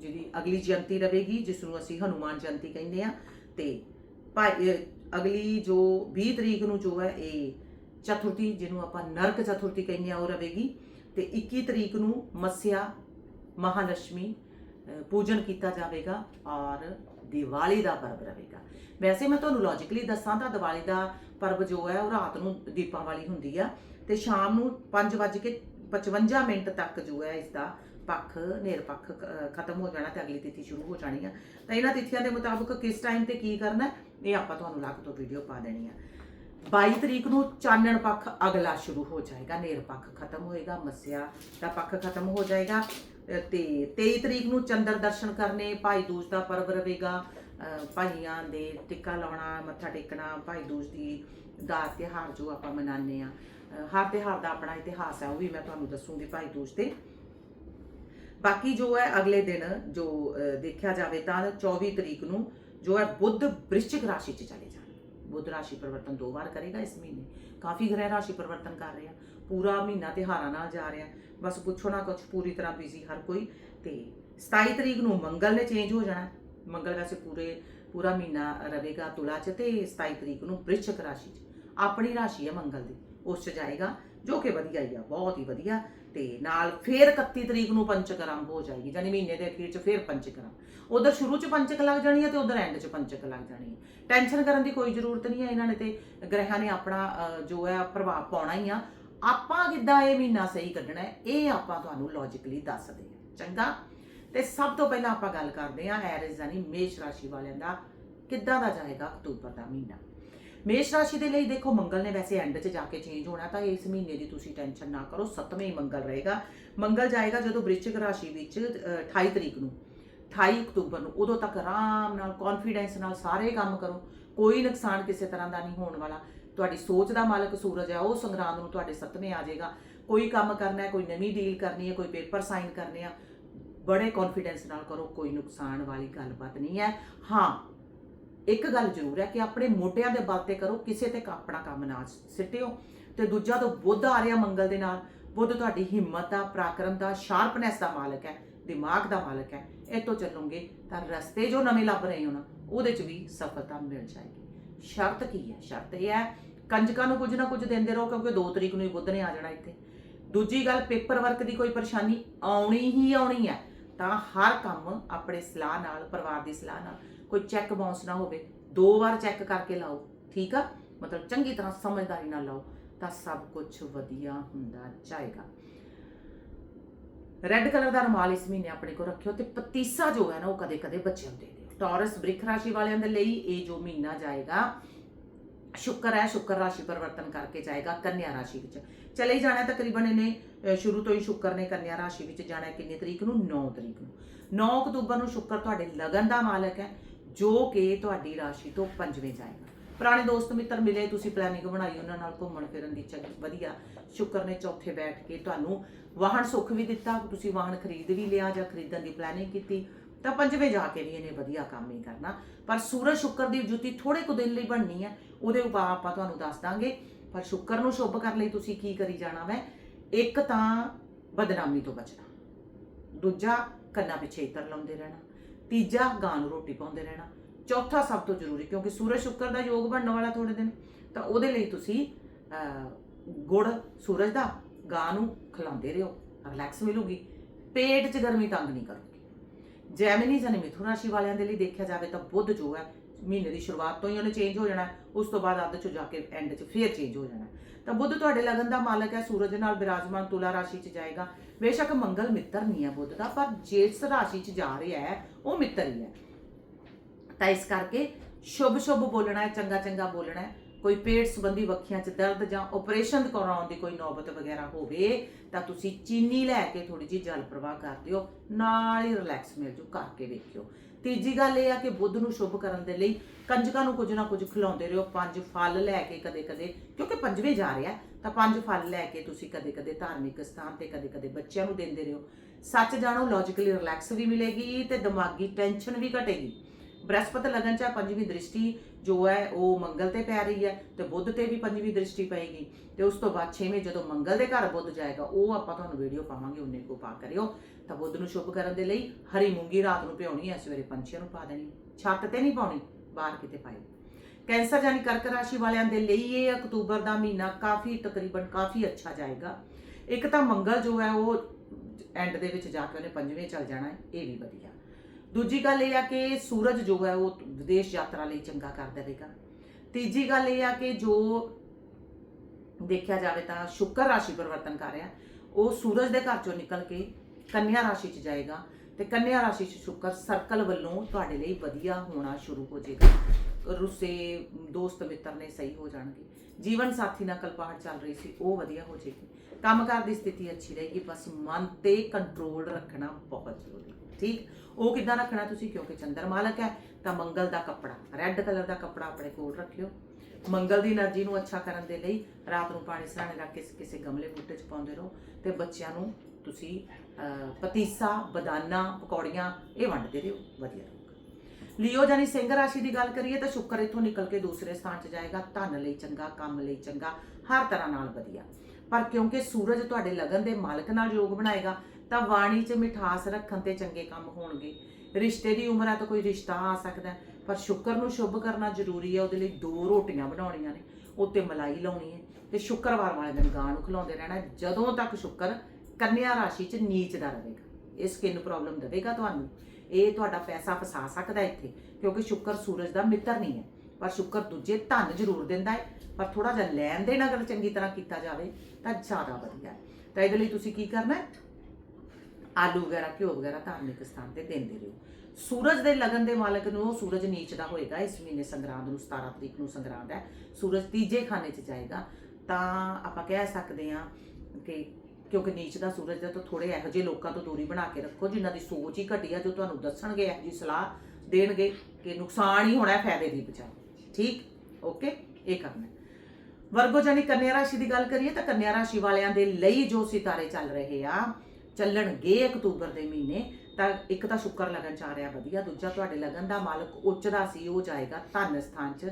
ਜਿਹੜੀ ਅਗਲੀ ਜਯੰਤੀ ਰਹੇਗੀ, ਜਿਸ ਨੂੰ ਅਸੀਂ ਹਨੂਮਾਨ ਜਯੰਤੀ ਕਹਿੰਦੇ ਆ। ਤੇ ਭਾਈ ਅਗਲੀ ਜੋ 20 ਤਰੀਕ ਨੂੰ ਜੋ ਹੈ ਇਹ ਚਤੁਰਥੀ ਜਿਹਨੂੰ ਆਪਾਂ ਨਰਕ ਚਤੁਰਥੀ ਕਹਿੰਦੇ ਆ ਉਹ ਰਵੇਗੀ। ਤੇ 21 ਤਰੀਕ ਨੂੰ ਮਸਿਆ ਮਹਾਲక్ష్ਮੀ ਅਹ, ਪੂਜਨ ਕੀਤਾ ਜਾਵੇਗਾ ਔਰ ਦੀਵਾਲੀ ਦਾ ਪਰਬ ਰਹੇਗਾ ਵੈਸੇ ਮੈਂ ਤੁਹਾਨੂੰ ਲੌਜੀਕਲੀ ਦੱਸਾਂ ਤਾਂ ਦੀਵਾਲੀ ਦਾ ਪਰਬ ਜੋ ਹੈ ਉਹ ਰਾਤ ਨੂੰ ਦੀਪਾਂ ਵਾਲੀ ਹੁੰਦੀ ਆ। ਤੇ ਸ਼ਾਮ ਨੂੰ 5:55 ਮਿੰਟ ਤੱਕ ਜੋ ਹੈ ਇਸ ਦਾ ਪੱਖ ਨਿਰਪੱਖ ਖਤਮ ਹੋ ਜਾਣਾ ਤੇ ਅਗਲੀ ਤਿਥੀ ਸ਼ੁਰੂ ਹੋ ਜਾਣੀ ਆ। ਤਾਂ ਇਹਨਾਂ ਤਿਥੀਆਂ ਦੇ ਮੁਤਾਬਕ ਕਿਸ ਟਾਈਮ ਤੇ ਕੀ ਕਰਨਾ ਇਹ ਆਪਾਂ ਤੁਹਾਨੂੰ ਅਲੱਗ ਤੋਂ ਵੀਡੀਓ ਪਾ ਦੇਣੀ ਆ। 22 ਤਰੀਕ ਨੂੰ ਚਾਨਣ ਪੱਖ ਅਗਲਾ ਸ਼ੁਰੂ ਹੋ ਜਾਏਗਾ ਨੇਰ ਪੱਖ ਖਤਮ ਹੋਏਗਾ, ਮੱਸਿਆ ਦਾ ਪੱਖ ਖਤਮ ਹੋ ਜਾਏਗਾ, ਅਹ ਤੇ 23 ਤਰੀਕ ਨੂੰ ਚੰਦਰ ਦਰਸ਼ਨ ਕਰਨੇ, ਭਾਈ ਦੂਜ ਦਾ ਪਰਵ ਰਵੇਗਾ ਭਾਈਆਂ ਦੇ ਟਿੱਕਾ ਲਾਉਣਾ, ਮੱਥਾ ਟੇਕਣਾ, ਭਾਈ ਦੂਜ ਦੀ ਦਾ ਤਿਉਹਾਰ ਜੋ ਆਪਾਂ ਮਨਾਉਂਦੇ ਆ ਹਰ ਤਿਉਹਾਰ ਦਾ ਆਪਣਾ ਇਤਿਹਾਸ ਹੈ ਉਹ ਵੀ ਮੈਂ ਤੁਹਾਨੂੰ ਦੱਸੂਗੀ ਭਾਈ ਦੂਜ ਤੇ। ਬਾਕੀ ਜੋ ਹੈ ਅਗਲੇ ਦਿਨ ਜੋ ਦੇਖਿਆ ਜਾਵੇ ਤਾਂ 24 ਤਰੀਕ ਨੂੰ ਜੋ ਹੈ ਬੁੱਧ ਵ੍ਰਿਸ਼ਚਿਕ ਰਾਸ਼ੀ 'ਚ ਚਲੇ ਜਾਣਗੇ ਬੁੱਧ ਰਾਸ਼ੀ ਪਰਿਵਰਤਨ ਦੋ ਵਾਰ ਕਰੇਗਾ ਇਸ ਮਹੀਨੇ। ਕਾਫੀ ਗ੍ਰਹਿ ਰਾਸ਼ੀ ਪਰਿਵਰਤਨ ਕਰ ਰਿਹਾ। ਪੂਰਾ ਮਹੀਨਾ ਤਿਹਾਰਾਂ ਨਾਲ ਜਾ ਰਿਹਾ। ਬਸ ਪੁੱਛੋ ਨਾ ਕੁਛ, ਪੂਰੀ ਤਰ੍ਹਾਂ ਬਿਜ਼ੀ ਹਰ ਕੋਈ। ਤੇ 27 ਤਰੀਕ ਨੂੰ ਮੰਗਲ ਨੇ ਚੇਂਜ ਹੋ ਜਾਣਾ। ਮੰਗਲ ਵੈਸੇ ਪੂਰੇ, ਪੂਰਾ ਮਹੀਨਾ ਰਵੇਗਾ ਤੁਲਾ 'ਚ ਤੇ 27 ਤਰੀਕ ਨੂੰ ਵ੍ਰਿਸ਼ਚਿਕ ਰਾਸ਼ੀ 'ਚ। ਆਪਣੀ ਰਾਸ਼ੀ ਹੈ ਮੰਗਲ ਦੀ। ਉਸ 'ਚ ਜਾਏਗਾ, ਜੋ ਕਿ ਵਧੀਆ ਹੀ ਆ, ਬਹੁਤ ਹੀ ਵਧੀਆ। ਤੇ ਨਾਲ ਫੇਰ 31 ਤਰੀਕ ਨੂੰ ਪੰਚਕਰਮ ਹੋ ਜਾਏਗੀ ਯਾਨੀ ਮਹੀਨੇ ਦੇ ਅਖੀਰ 'ਚ ਫੇਰ ਪੰਚਕਰਮ ਆਰੰਭ। ਉਧਰ ਸ਼ੁਰੂ 'ਚ ਪੰਚਕ ਲੱਗ ਜਾਣੀ ਹੈ ਤੇ ਉਧਰ ਐਂਡ 'ਚ ਪੰਚਕ ਲੱਗ ਜਾਣੀ ਹੈ ਟੈਨਸ਼ਨ ਕਰਨ ਦੀ ਕੋਈ ਜ਼ਰੂਰਤ ਨਹੀਂ ਹੈ ਇਹਨਾਂ ਨੇ ਤੇ ਗ੍ਰਹਿਾਂ ਨੇ ਆਪਣਾ ਜੋ ਹੈ ਪ੍ਰਭਾਵ ਪਾਉਣਾ ਹੀ ਆ। ਆਪਾਂ ਕਿੱਦਾਂ ਇਹ ਮਹੀਨਾ ਸਹੀ ਕੱਢਣਾ ਹੈ, ਇਹ ਆਪਾਂ ਤੁਹਾਨੂੰ ਲੌਜੀਕਲੀ ਦੱਸਦੇ ਹਾਂ। ਚੰਗਾ? ਤੇ ਸਭ ਤੋਂ ਪਹਿਲਾਂ ਆਪਾਂ ਗੱਲ ਕਰਦੇ ਹਾਂ ਐਰਿਸ ਯਾਨੀ ਮੇਸ਼ ਰਾਸ਼ੀ ਵਾਲਿਆਂ ਦਾ ਕਿੱਦਾਂ ਦਾ ਜਾਏਗਾ ਅਕਤੂਬਰ ਦਾ ਮਹੀਨਾ। ਮੇਸ਼ ਰਾਸ਼ੀ ਦੇ ਲਈ ਦੇਖੋ ਮੰਗਲ ਨੇ ਵੈਸੇ ਐਂਡ 'ਚ ਜਾ ਕੇ ਚੇਂਜ ਹੋਣਾ ਤਾਂ ਇਸ ਮਹੀਨੇ ਦੀ ਤੁਸੀਂ ਟੈਨਸ਼ਨ ਨਾ ਕਰੋ ਸੱਤਵੇਂ ਹੀ ਮੰਗਲ ਰਹੇਗਾ। ਮੰਗਲ ਜਾਏਗਾ ਜਦੋਂ ਵ੍ਰਿਸ਼ਚਿਕ ਰਾਸ਼ੀ ਵਿੱਚ ਅਹ, 28 ਤਰੀਕ ਨੂੰ 28 ਅਕਤੂਬਰ ਨੂੰ ਉਦੋਂ ਤੱਕ ਆਰਾਮ ਨਾਲ ਕੌਨਫੀਡੈਂਸ ਨਾਲ ਸਾਰੇ ਕੰਮ ਕਰੋ। ਕੋਈ ਨੁਕਸਾਨ ਕਿਸੇ ਤਰ੍ਹਾਂ ਦਾ ਨਹੀਂ ਹੋਣ ਵਾਲਾ। ਤੁਹਾਡੀ ਸੋਚ ਦਾ ਮਾਲਕ ਸੂਰਜ ਹੈ ਉਹ ਸੰਗਰਾਂਦ ਨੂੰ ਤੁਹਾਡੇ ਸੱਤਵੇਂ ਆ ਜਾਏਗਾ। ਕੋਈ ਕੰਮ ਕਰਨਾ ਹੈ ਕੋਈ ਨਵੀਂ ਡੀਲ ਕਰਨੀ ਹੈ ਕੋਈ ਪੇਪਰ ਸਾਈਨ ਕਰਨੇ ਆ ਬੜੇ ਕੌਨਫੀਡੈਂਸ ਨਾਲ ਕਰੋ ਕੋਈ ਨੁਕਸਾਨ ਵਾਲੀ ਗੱਲਬਾਤ ਨਹੀਂ ਹੈ। ਹਾਂ ਇੱਕ ਗੱਲ ਜ਼ਰੂਰ ਹੈ ਕਿ ਆਪਣੇ ਮੋਢਿਆਂ ਦੇ ਬਲ ਤੇ ਕਰੋ, ਕਿਸੇ ਤੇ ਆਪਣਾ ਕੰਮ ਨਾ ਸਿੱਟਿਓ। ਤੇ ਦੂਜਾ ਤੋਂ ਬੁੱਧ ਆ ਰਿਹਾ ਮੰਗਲ ਦੇ ਨਾਲ। ਬੁੱਧ ਤੁਹਾਡੀ ਹਿੰਮਤ ਦਾ ਪਰਾਕਰਮ ਦਾ ਸ਼ਾਰਪਨੈਸ ਦਾ ਮਾਲਕ ਹੈ, ਦਿਮਾਗ ਦਾ ਮਾਲਕ ਹੈ। ਇਹ ਤੋਂ ਚੱਲੋਗੇ ਤਾਂ ਰਸਤੇ ਜੋ ਨਵੇਂ ਲੱਭ ਰਹੇ ਹੋ ਨਾ, ਉਹਦੇ 'ਚ ਵੀ ਸਫਲਤਾ ਮਿਲ ਜਾਏਗੀ। ਸ਼ਰਤ ਕੀ ਹੈ? ਸ਼ਰਤ ਇਹ ਹੈ, ਕੰਜਕਾਂ ਨੂੰ ਕੁਝ ਨਾ ਕੁਝ ਦਿੰਦੇ ਰਹੋ, ਕਿਉਂਕਿ 2 ਤਰੀਕ ਨੂੰ ਹੀ ਬੁੱਧ ਨੇ ਆ ਜਾਣਾ ਇੱਥੇ। ਦੂਜੀ ਗੱਲ ਪੇਪਰ ਵਰਕ ਦੀ ਕੋਈ ਪਰੇਸ਼ਾਨੀ ਆਉਣੀ ਹੀ ਆਉਣੀ ਹੈ। ਤਾਂ ਹਰ ਕੰਮ ਆਪਣੇ ਸਲਾਹ ਨਾਲ, ਪਰਿਵਾਰ ਦੀ ਸਲਾਹ ਨਾਲ ਕੋਈ ਚੈੱਕ ਬਾਉਂਸ ਨਾ ਹੋਵੇ, ਦੋ ਵਾਰ ਚੈੱਕ ਕਰਕੇ ਲਾਓ, ਠੀਕ ਆ? ਮਤਲਬ ਚੰਗੀ ਤਰ੍ਹਾਂ ਸਮਝਦਾਰੀ ਨਾਲ ਲਾਓ, ਤਾਂ ਸਭ ਕੁਝ ਵਧੀਆ ਹੁੰਦਾ ਜਾਏਗਾ। ਰੈੱਡ ਕਲਰ ਦਾ ਰੁਮਾਲ ਇਸ ਮਹੀਨੇ ਆਪਣੇ ਕੋਲ ਰੱਖਿਓ ਤੇ ਪਤੀਸਾ ਜੋ ਹੈ ਨਾ, ਉਹ ਕਦੇ ਕਦੇ ਬੱਚਿਆਂ ਦੇ ਦਿਓ। ਟੌਰਸ ਬ੍ਰਿਖ ਰਾਸ਼ੀ ਵਾਲਿਆਂ ਦੇ ਲਈ ਇਹ ਜੋ ਮਹੀਨਾ ਜਾਏਗਾ, ਸ਼ੁੱਕਰ ਹੈ, ਸ਼ੁੱਕਰ ਰਾਸ਼ੀ ਪਰਿਵਰਤਨ ਕਰਕੇ ਜਾਏਗਾ ਕੰਨਿਆ ਰਾਸ਼ੀ ਵਿੱਚ। ਚਲੇ ਜਾਣਾ ਤਕਰੀਬਨ ਇਹਨੇ ਸ਼ੁਰੂ ਤੋਂ ਹੀ ਸ਼ੁੱਕਰ ਨੇ ਕੰਨਿਆ ਰਾਸ਼ੀ ਵਿੱਚ ਜਾਣਾ ਹੈ ਕਿੰਨੀ ਤਰੀਕ ਨੂੰ? 9 ਤਰੀਕ ਨੂੰ। 9 ਅਕਤੂਬਰ ਨੂੰ ਸ਼ੁੱਕਰ ਤੁਹਾਡੇ ਲਗਨ ਦਾ ਮਾਲਕ ਹੈ। ਜੋ ਕਿ ਤੁਹਾਡੀ ਰਾਸ਼ੀ ਤੋਂ ਪੰਜਵੇਂ ਜਾਏਗਾ। ਪੁਰਾਣੇ ਦੋਸਤ ਮਿੱਤਰ ਮਿਲੇ, ਤੁਸੀਂ ਪਲੈਨਿੰਗ ਬਣਾਈ, ਉਹਨਾਂ ਨਾਲ ਘੁੰਮਣ ਫਿਰਨ ਦੀ ਚੰਗੀ, ਵਧੀਆ, ਸ਼ੁੱਕਰ ਨੇ ਚੌਥੇ ਬੈਠ ਕੇ ਤੁਹਾਨੂੰ ਵਾਹਨ ਸੁੱਖ ਵੀ ਦਿੱਤਾ, ਤੁਸੀਂ ਵਾਹਨ ਖਰੀਦ ਵੀ ਲਿਆ ਜਾਂ ਖਰੀਦਣ ਦੀ ਪਲੈਨਿੰਗ ਕੀਤੀ, ਤਾਂ ਪੰਜਵੇਂ ਜਾ ਕੇ ਵੀ ਇਹਨੇ ਵਧੀਆ ਕੰਮ ਹੀ ਕਰਨਾ। ਪਰ ਸੂਰਜ ਸ਼ੁੱਕਰ ਦੀ ਜੁਤੀ ਥੋੜੇ ਕੁ ਦਿਨ ਲਈ ਬਣਨੀ ਹੈ, ਉਹਦੇ ਉਪਾਅ ਆਪਾਂ ਤੁਹਾਨੂੰ ਦੱਸ ਦਾਂਗੇ। ਪਰ ਸ਼ੁੱਕਰ ਨੂੰ ਸ਼ੁਭ ਕਰਨ ਲਈ ਤੁਸੀਂ ਕੀ ਕਰੀ ਜਾਣਾ ਵੈ? ਇੱਕ ਤਾਂ ਬਦਨਾਮੀ ਤੋਂ ਬਚਣਾ। ਦੂਜਾ, ਕੰਨਾਂ ਪਿੱਛੇ ਇਤਰ ਲਾਉਂਦੇ ਰਹਿਣਾ। ਤੀਜਾ ਗਾਂ ਨੂੰ ਰੋਟੀ ਪਾਉਂਦੇ ਰਹਿਣਾ। ਚੌਥਾ ਸਭ ਤੋਂ ਜ਼ਰੂਰੀ, ਕਿਉਂਕਿ ਸੂਰਜ ਸ਼ੁੱਕਰ ਦਾ ਯੋਗ ਬਣਨ ਵਾਲਾ ਥੋੜੇ ਦਿਨ। ਤਾਂ ਉਹਦੇ ਲਈ ਤੁਸੀਂ ਗੁੜ ਸੂਰਜ ਦਾ ਗਾਂ ਨੂੰ ਖਿਲਾਉਂਦੇ ਰਹੋ, ਰਿਲੈਕਸ ਮਿਲੂਗੀ। ਪੇਟ 'ਚ ਗਰਮੀ ਤੰਗ ਨਹੀਂ ਕਰੂਗੀ। ਜੈਮਨੀ ਜਾਨੀ ਮਿਥੁਨ ਰਾਸ਼ੀ ਵਾਲਿਆਂ ਦੇ ਲਈ ਦੇਖਿਆ ਜਾਵੇ ਤਾਂ ਬੁੱਧ ਜੋ ਹੈ, ਮਹੀਨੇ ਦੀ ਸ਼ੁਰੂਆਤ ਤੋਂ ਹੀ ਉਹਨੇ ਚੇਂਜ ਹੋ ਜਾਣਾ ਉਸ ਤੋਂ ਬਾਅਦ ਅੱਧ 'ਚ ਜਾ ਕੇ ਐਂਡ 'ਚ ਫੇਰ ਚੇਂਜ ਹੋ ਜਾਣਾ ਤਾਂ ਬੁੱਧ ਤੁਹਾਡੇ ਲਗਨ ਦਾ ਮਾਲਕ ਹੈ, ਸੂਰਜ ਨਾਲ ਬਿਰਾਜਮਾਨ ਤੁਲਾ ਰਾਸ਼ੀ 'ਚ ਜਾਏਗਾ। ਬੇਸ਼ੱਕ ਮੰਗਲ ਮਿੱਤਰ ਨਹੀਂ ਹੈ ਬੁੱਧ ਦਾ, ਪਰ ਜਿਸ ਰਾਸ਼ੀ 'ਚ ਜਾ ਰਿਹਾ ਹੈ, ਉਹ ਮਿੱਤਰ ਹੀ ਹੈ। ਤਾਂ ਇਸ ਕਰਕੇ ਸ਼ੁਭ ਸ਼ੁਭ ਬੋਲਣਾ ਹੈ, ਚੰਗਾ ਚੰਗਾ ਬੋਲਣਾ ਹੈ। ਕੋਈ ਪੇਟ ਸੰਬੰਧੀ ਵੱਖੀਆਂ 'ਚ ਦਰਦ ਜਾਂ ਆਪਰੇਸ਼ਨ ਕਰਾਉਣ ਦੀ ਕੋਈ ਨੌਬਤ ਵਗੈਰਾ ਹੋਵੇ, ਤਾਂ ਤੁਸੀਂ ਚੀਨੀ ਲੈ ਕੇ ਥੋੜੀ ਜਿਹੀ ਜਲ ਪ੍ਰਵਾਹ ਕਰ ਦਿਓ, ਨਾਲ ਹੀ ਰਿਲੈਕਸ ਮਿਲ ਜੂ, ਕਰਕੇ ਵੇਖਿਓ ਤੀਜੀ ਗੱਲ ਇਹ ਆ ਕਿ ਬੁੱਧ ਨੂੰ ਸ਼ੁਭ ਕਰਨ ਦੇ ਲਈ ਕੰਜਕਾਂ ਨੂੰ ਕੁਝ ਨਾ ਕੁਝ ਖਿਲਾਉਂਦੇ ਰਹੋ, ਪੰਜ ਫਲ ਲੈ ਕੇ ਕਦੇ ਕਦੇ ਕਿਉਂਕਿ ਪੰਜਵੇਂ ਜਾ ਰਿਹਾ, ਤਾਂ ਪੰਜ ਫਲ ਲੈ ਕੇ ਤੁਸੀਂ ਕਦੇ ਕਦੇ ਧਾਰਮਿਕ ਸਥਾਨ ਤੇ ਕਦੇ ਕਦੇ ਬੱਚਿਆਂ ਨੂੰ ਦਿੰਦੇ ਰਹੋ। ਸੱਚ ਜਾਣੋ ਲੌਜੀਕਲੀ ਰਿਲੈਕਸ ਵੀ ਮਿਲੇਗੀ ਤੇ ਦਿਮਾਗੀ ਟੈਨਸ਼ਨ ਵੀ ਘਟੇਗੀ। ਬ੍ਰਹਸਪਤ ਲਗਨ ਚ ਪੰਜਵੀਂ ਦ੍ਰਿਸ਼ਟੀ, ਜੋ ਹੈ ਉਹ ਮੰਗਲ ਤੇ ਪੈ ਰਹੀ ਹੈ ਤੇ ਬੁੱਧ ਤੇ ਵੀ ਪੰਜਵੀਂ ਦ੍ਰਿਸ਼ਟੀ ਪਏਗੀ। ਤੇ ਉਸ ਤੋਂ ਬਾਅਦ ਛੇਵੇਂ ਜਦੋਂ ਮੰਗਲ ਦੇ ਘਰ ਬੁੱਧ ਜਾਏਗਾ, ਉਹ ਆਪਾਂ ਤੁਹਾਨੂੰ ਵੀਡੀਓ ਪਾਵਾਂਗੇ, ਉਹਨੇ ਕੋ ਪਾ ਕਰਿਓ। ਤਾਂ ਬੁੱਧ ਨੂੰ ਸ਼ੁਭ ਕਰਨ ਦੇ ਲਈ ਹਰੀ ਮੂੰਗੀ ਰਾਤ ਨੂੰ ਭਿਉਣੀ ਹੈ, ਸਵੇਰੇ ਪੰਛੀਆਂ ਨੂੰ ਪਾ ਦੇਣੀ। ਛੱਤ ਤੇ ਨਹੀਂ ਪਾਉਣੀ, ਬਾਹਰ ਕਿਤੇ ਪਾਈ। ਕੈਂਸਰ ਯਾਨੀ ਕਰਕ ਰਾਸ਼ੀ ਵਾਲਿਆਂ ਦੇ ਲਈ ਇਹ ਅਕਤੂਬਰ ਦਾ ਮਹੀਨਾ ਕਾਫੀ ਤਕਰੀਬਨ ਕਾਫੀ ਅੱਛਾ ਜਾਏਗਾ। ਇੱਕ ਤਾਂ ਮੰਗਲ ਜੋ ਹੈ, ਉਹ ਐਂਡ ਦੇ ਵਿੱਚ ਜਾ ਕੇ ਉਹਨੇ ਪੰਜਵੇਂ ਚੱਲ ਜਾਣਾ ਹੈ, ਇਹ ਵੀ ਵਧੀਆ। ਦੂਜੀ ਗੱਲ ਇਹ ਆ ਕਿ ਸੂਰਜ ਜੋ ਹੈ, ਉਹ ਵਿਦੇਸ਼ ਯਾਤਰਾ ਲਈ ਚੰਗਾ ਕਰ ਦੇਵੇਗਾ। ਤੀਜੀ ਗੱਲ ਇਹ ਆ ਕਿ ਜੋ ਦੇਖਿਆ ਜਾਵੇ ਤਾਂ ਸ਼ੁੱਕਰ ਰਾਸ਼ੀ ਪਰਿਵਰਤਨ ਕਰ ਰਿਹਾ, ਉਹ ਸੂਰਜ ਦੇ ਘਰ ਚੋਂ ਨਿਕਲ ਕੇ ਕੰਨਿਆ ਰਾਸ਼ੀ 'ਚ ਜਾਏਗਾ ਤੇ ਕੰਨਿਆ ਰਾਸ਼ੀ 'ਚ ਸ਼ੁਕਰ ਸਰਕਲ ਵੱਲੋਂ ਤੁਹਾਡੇ ਲਈ ਵਧੀਆ ਹੋਣਾ ਸ਼ੁਰੂ ਹੋ ਜਾਏਗਾ। ਰੁੱਸੇ, ਦੋਸਤ, ਮਿੱਤਰ ਨੇ ਸਹੀ ਹੋ ਜਾਣਗੇ। ਜੀਵਨ ਸਾਥੀ ਨਾਲ ਕਲਪਾਹਟ ਚੱਲ ਰਹੀ ਸੀ, ਉਹ ਵਧੀਆ ਹੋ ਜਾਏਗੀ। ਕੰਮਕਾਰ ਦੀ ਸਥਿਤੀ ਅੱਛੀ ਰਹੇਗੀ, ਬਸ ਮਨ ਤੇ ਕੰਟਰੋਲ ਰੱਖਣਾ ਬਹੁਤ ਜ਼ਰੂਰੀ ਹੈ। ਠੀਕ? ਉਹ ਕਿੱਦਾਂ ਰੱਖਣਾ ਤੁਸੀਂ? ਕਿਉਂਕਿ ਚੰਦਰ ਮਾਲਕ ਹੈ, ਤਾਂ ਮੰਗਲ ਦਾ ਕੱਪੜਾ ਰੈੱਡ ਕਲਰ ਦਾ ਕੱਪੜਾ ਆਪਣੇ ਕੋਲ ਰੱਖਿਓ ਮੰਗਲ ਦੀ એનર્ਜੀ ਨੂੰ ਅੱਛਾ ਕਰਨ ਦੇ ਲਈ ਰਾਤ ਨੂੰ ਪਾਣੀ ਸਰਾਣੇ ਰੱਖ ਕੇ ਕਿਸੇ ਗਮਲੇ ਬੂਟੇ 'ਚ ਪਾਉਂਦੇ ਰਹੋ ਤੇ ਬੱਚਿਆਂ ਨੂੰ ਤੁਸੀਂ ਪਤੀਸਾ, ਬਦਾਨਾ, ਪਕੌੜੀਆਂ, ਇਹ ਵੰਡਦੇ ਰਹੋ ਵਧੀਆ ਰਹੂਗਾ ਲਿਓ ਜਾਨੀ ਸਿੰਘ ਰਾਸ਼ੀ ਦੀ ਗੱਲ ਕਰੀਏ ਤਾਂ ਸ਼ੁੱਕਰ ਇੱਥੋਂ ਨਿਕਲ ਕੇ ਦੂਸਰੇ ਸਥਾਨ 'ਚ ਜਾਏਗਾ। ਧਨ ਲਈ ਚੰਗਾ, ਕੰਮ ਲਈ ਚੰਗਾ, ਹਰ ਤਰ੍ਹਾਂ ਨਾਲ ਵਧੀਆ। ਪਰ ਕਿਉਂਕਿ ਸੂਰਜ ਤੁਹਾਡੇ ਲਗਨ ਦੇ ਮਾਲਕ ਨਾਲ ਯੋਗ ਬਣਾਏਗਾ, ਤਾਂ ਵਾਣੀ 'ਚ ਮਿਠਾਸ ਰੱਖਣ ਤੇ ਚੰਗੇ ਕੰਮ ਹੋਣਗੇ। ਰਿਸ਼ਤੇ ਦੀ ਉਮਰ ਆ ਤਾਂ ਕੋਈ ਰਿਸ਼ਤਾ ਆ ਸਕਦਾ ਪਰ ਸ਼ੁੱਕਰ ਨੂੰ ਸ਼ੁਭ ਕਰਨਾ ਜ਼ਰੂਰੀ ਹੈ। ਉਹਦੇ ਲਈ ਦੋ ਰੋਟੀਆਂ ਬਣਾਉਣੀਆਂ ਨੇ ਉੱਤੇ ਮਲਾਈ ਲਾਉਣੀ ਹੈ ਤੇ ਸ਼ੁੱਕਰਵਾਰ ਵਾਲੇ ਦਿਨ ਗਾਂ ਨੂੰ ਖਿਲਾਉਂਦੇ ਰਹਿਣਾ ਜਦੋਂ ਤੱਕ ਸ਼ੁੱਕਰ ਕੰਨਿਆ ਰਾਸ਼ੀ 'ਚ ਨੀਚ ਦਾ ਰਹੇਗਾ। ਇਹ ਸਕਿਨ ਪ੍ਰੋਬਲਮ ਦੇਵੇਗਾ ਤੁਹਾਨੂੰ। ਇਹ ਤੁਹਾਡਾ ਪੈਸਾ ਫਸਾ ਸਕਦਾ ਇੱਥੇ, ਕਿਉਂਕਿ ਸ਼ੁੱਕਰ ਸੂਰਜ ਦਾ ਮਿੱਤਰ ਨਹੀਂ ਹੈ। ਪਰ ਸ਼ੁੱਕਰ ਦੂਜੇ ਧਨ ਜ਼ਰੂਰ ਦਿੰਦਾ ਹੈ। ਪਰ ਥੋੜਾ ਜਿਹਾ ਲੈਣ ਦੇਣ ਅਗਰ ਚੰਗੀ ਤਰ੍ਹਾਂ ਕੀਤਾ ਜਾਵੇ, ਤਾਂ ਜ਼ਿਆਦਾ ਵਧੀਆ ਹੈ। ਤਾਂ ਇਹਦੇ ਲਈ ਤੁਸੀਂ ਕੀ ਕਰਨਾ ਹੈ? ਆਲੂ ਵਗੈਰਾ, ਘਿਓ ਵਗੈਰਾ ਧਾਰਮਿਕ ਸਥਾਨ ਤੇ ਦਿੰਦੇ ਰਹੋ। ਸੂਰਜ ਦੇ ਲਗਨ ਦੇ ਮਾਲਕ ਨੂੰ ਉਹ ਸੂਰਜ ਨੀਚ ਦਾ ਹੋਏਗਾ। ਇਸ ਮਹੀਨੇ ਸੰਗਰਾਂਦ ਨੂੰ 17 ਤਰੀਕ ਨੂੰ ਸੰਗਰਾਂਦ ਹੈ। ਸੂਰਜ ਤੀਜੇ ਖਾਨੇ 'ਚ ਜਾਏਗਾ। ਤਾਂ ਆਪਾਂ ਕਹਿ ਸਕਦੇ ਹਾਂ ਕਿ ਕਿਉਂਕਿ ਨੀਚ ਦਾ ਸੂਰਜ ਦਾ ਤਾਂ ਥੋੜੇ ਇਹੋ ਜਿਹੇ ਲੋਕਾਂ ਤੋਂ ਦੂਰੀ ਬਣਾ ਕੇ ਰੱਖੋ, ਜਿਨ੍ਹਾਂ ਦੀ ਸੋਚ ਹੀ ਘਟੀ ਆ, ਜੋ ਤੁਹਾਨੂੰ ਦੱਸਣਗੇ, ਇਹੋ ਜਿਹੀ ਸਲਾਹ ਦੇਣਗੇ ਕਿ ਨੁਕਸਾਨ ਹੀ ਹੋਣਾ ਫਾਇਦੇ ਦੀ ਬਜਾਏ ਠੀਕ? ਓਕੇ? ਇਹ ਕਰਨਾ ਵਰਗੋ ਜਾਨੀ ਕੰਨਿਆ ਰਾਸ਼ੀ ਦੀ ਗੱਲ ਕਰੀਏ ਤਾਂ ਕੰਨਿਆ ਰਾਸ਼ੀ ਵਾਲਿਆਂ ਦੇ ਲਈ ਜੋ ਸਿਤਾਰੇ ਚੱਲ ਰਹੇ ਆ, ਚੱਲਣਗੇ ਅਕਤੂਬਰ ਦੇ ਮਹੀਨੇ, ਤਾਂ ਇੱਕ ਤਾਂ ਸ਼ੁੱਕਰ ਲਗਨ ਚ ਆ ਰਿਹਾ, ਵਧੀਆ। ਦੂਜਾ ਤੁਹਾਡੇ ਲਗਨ ਦਾ ਮਾਲਕ ਉੱਚ ਦਾ ਸੀ, ਉਹ ਜਾਏਗਾ ਧਨ ਸਥਾਨ ਚ।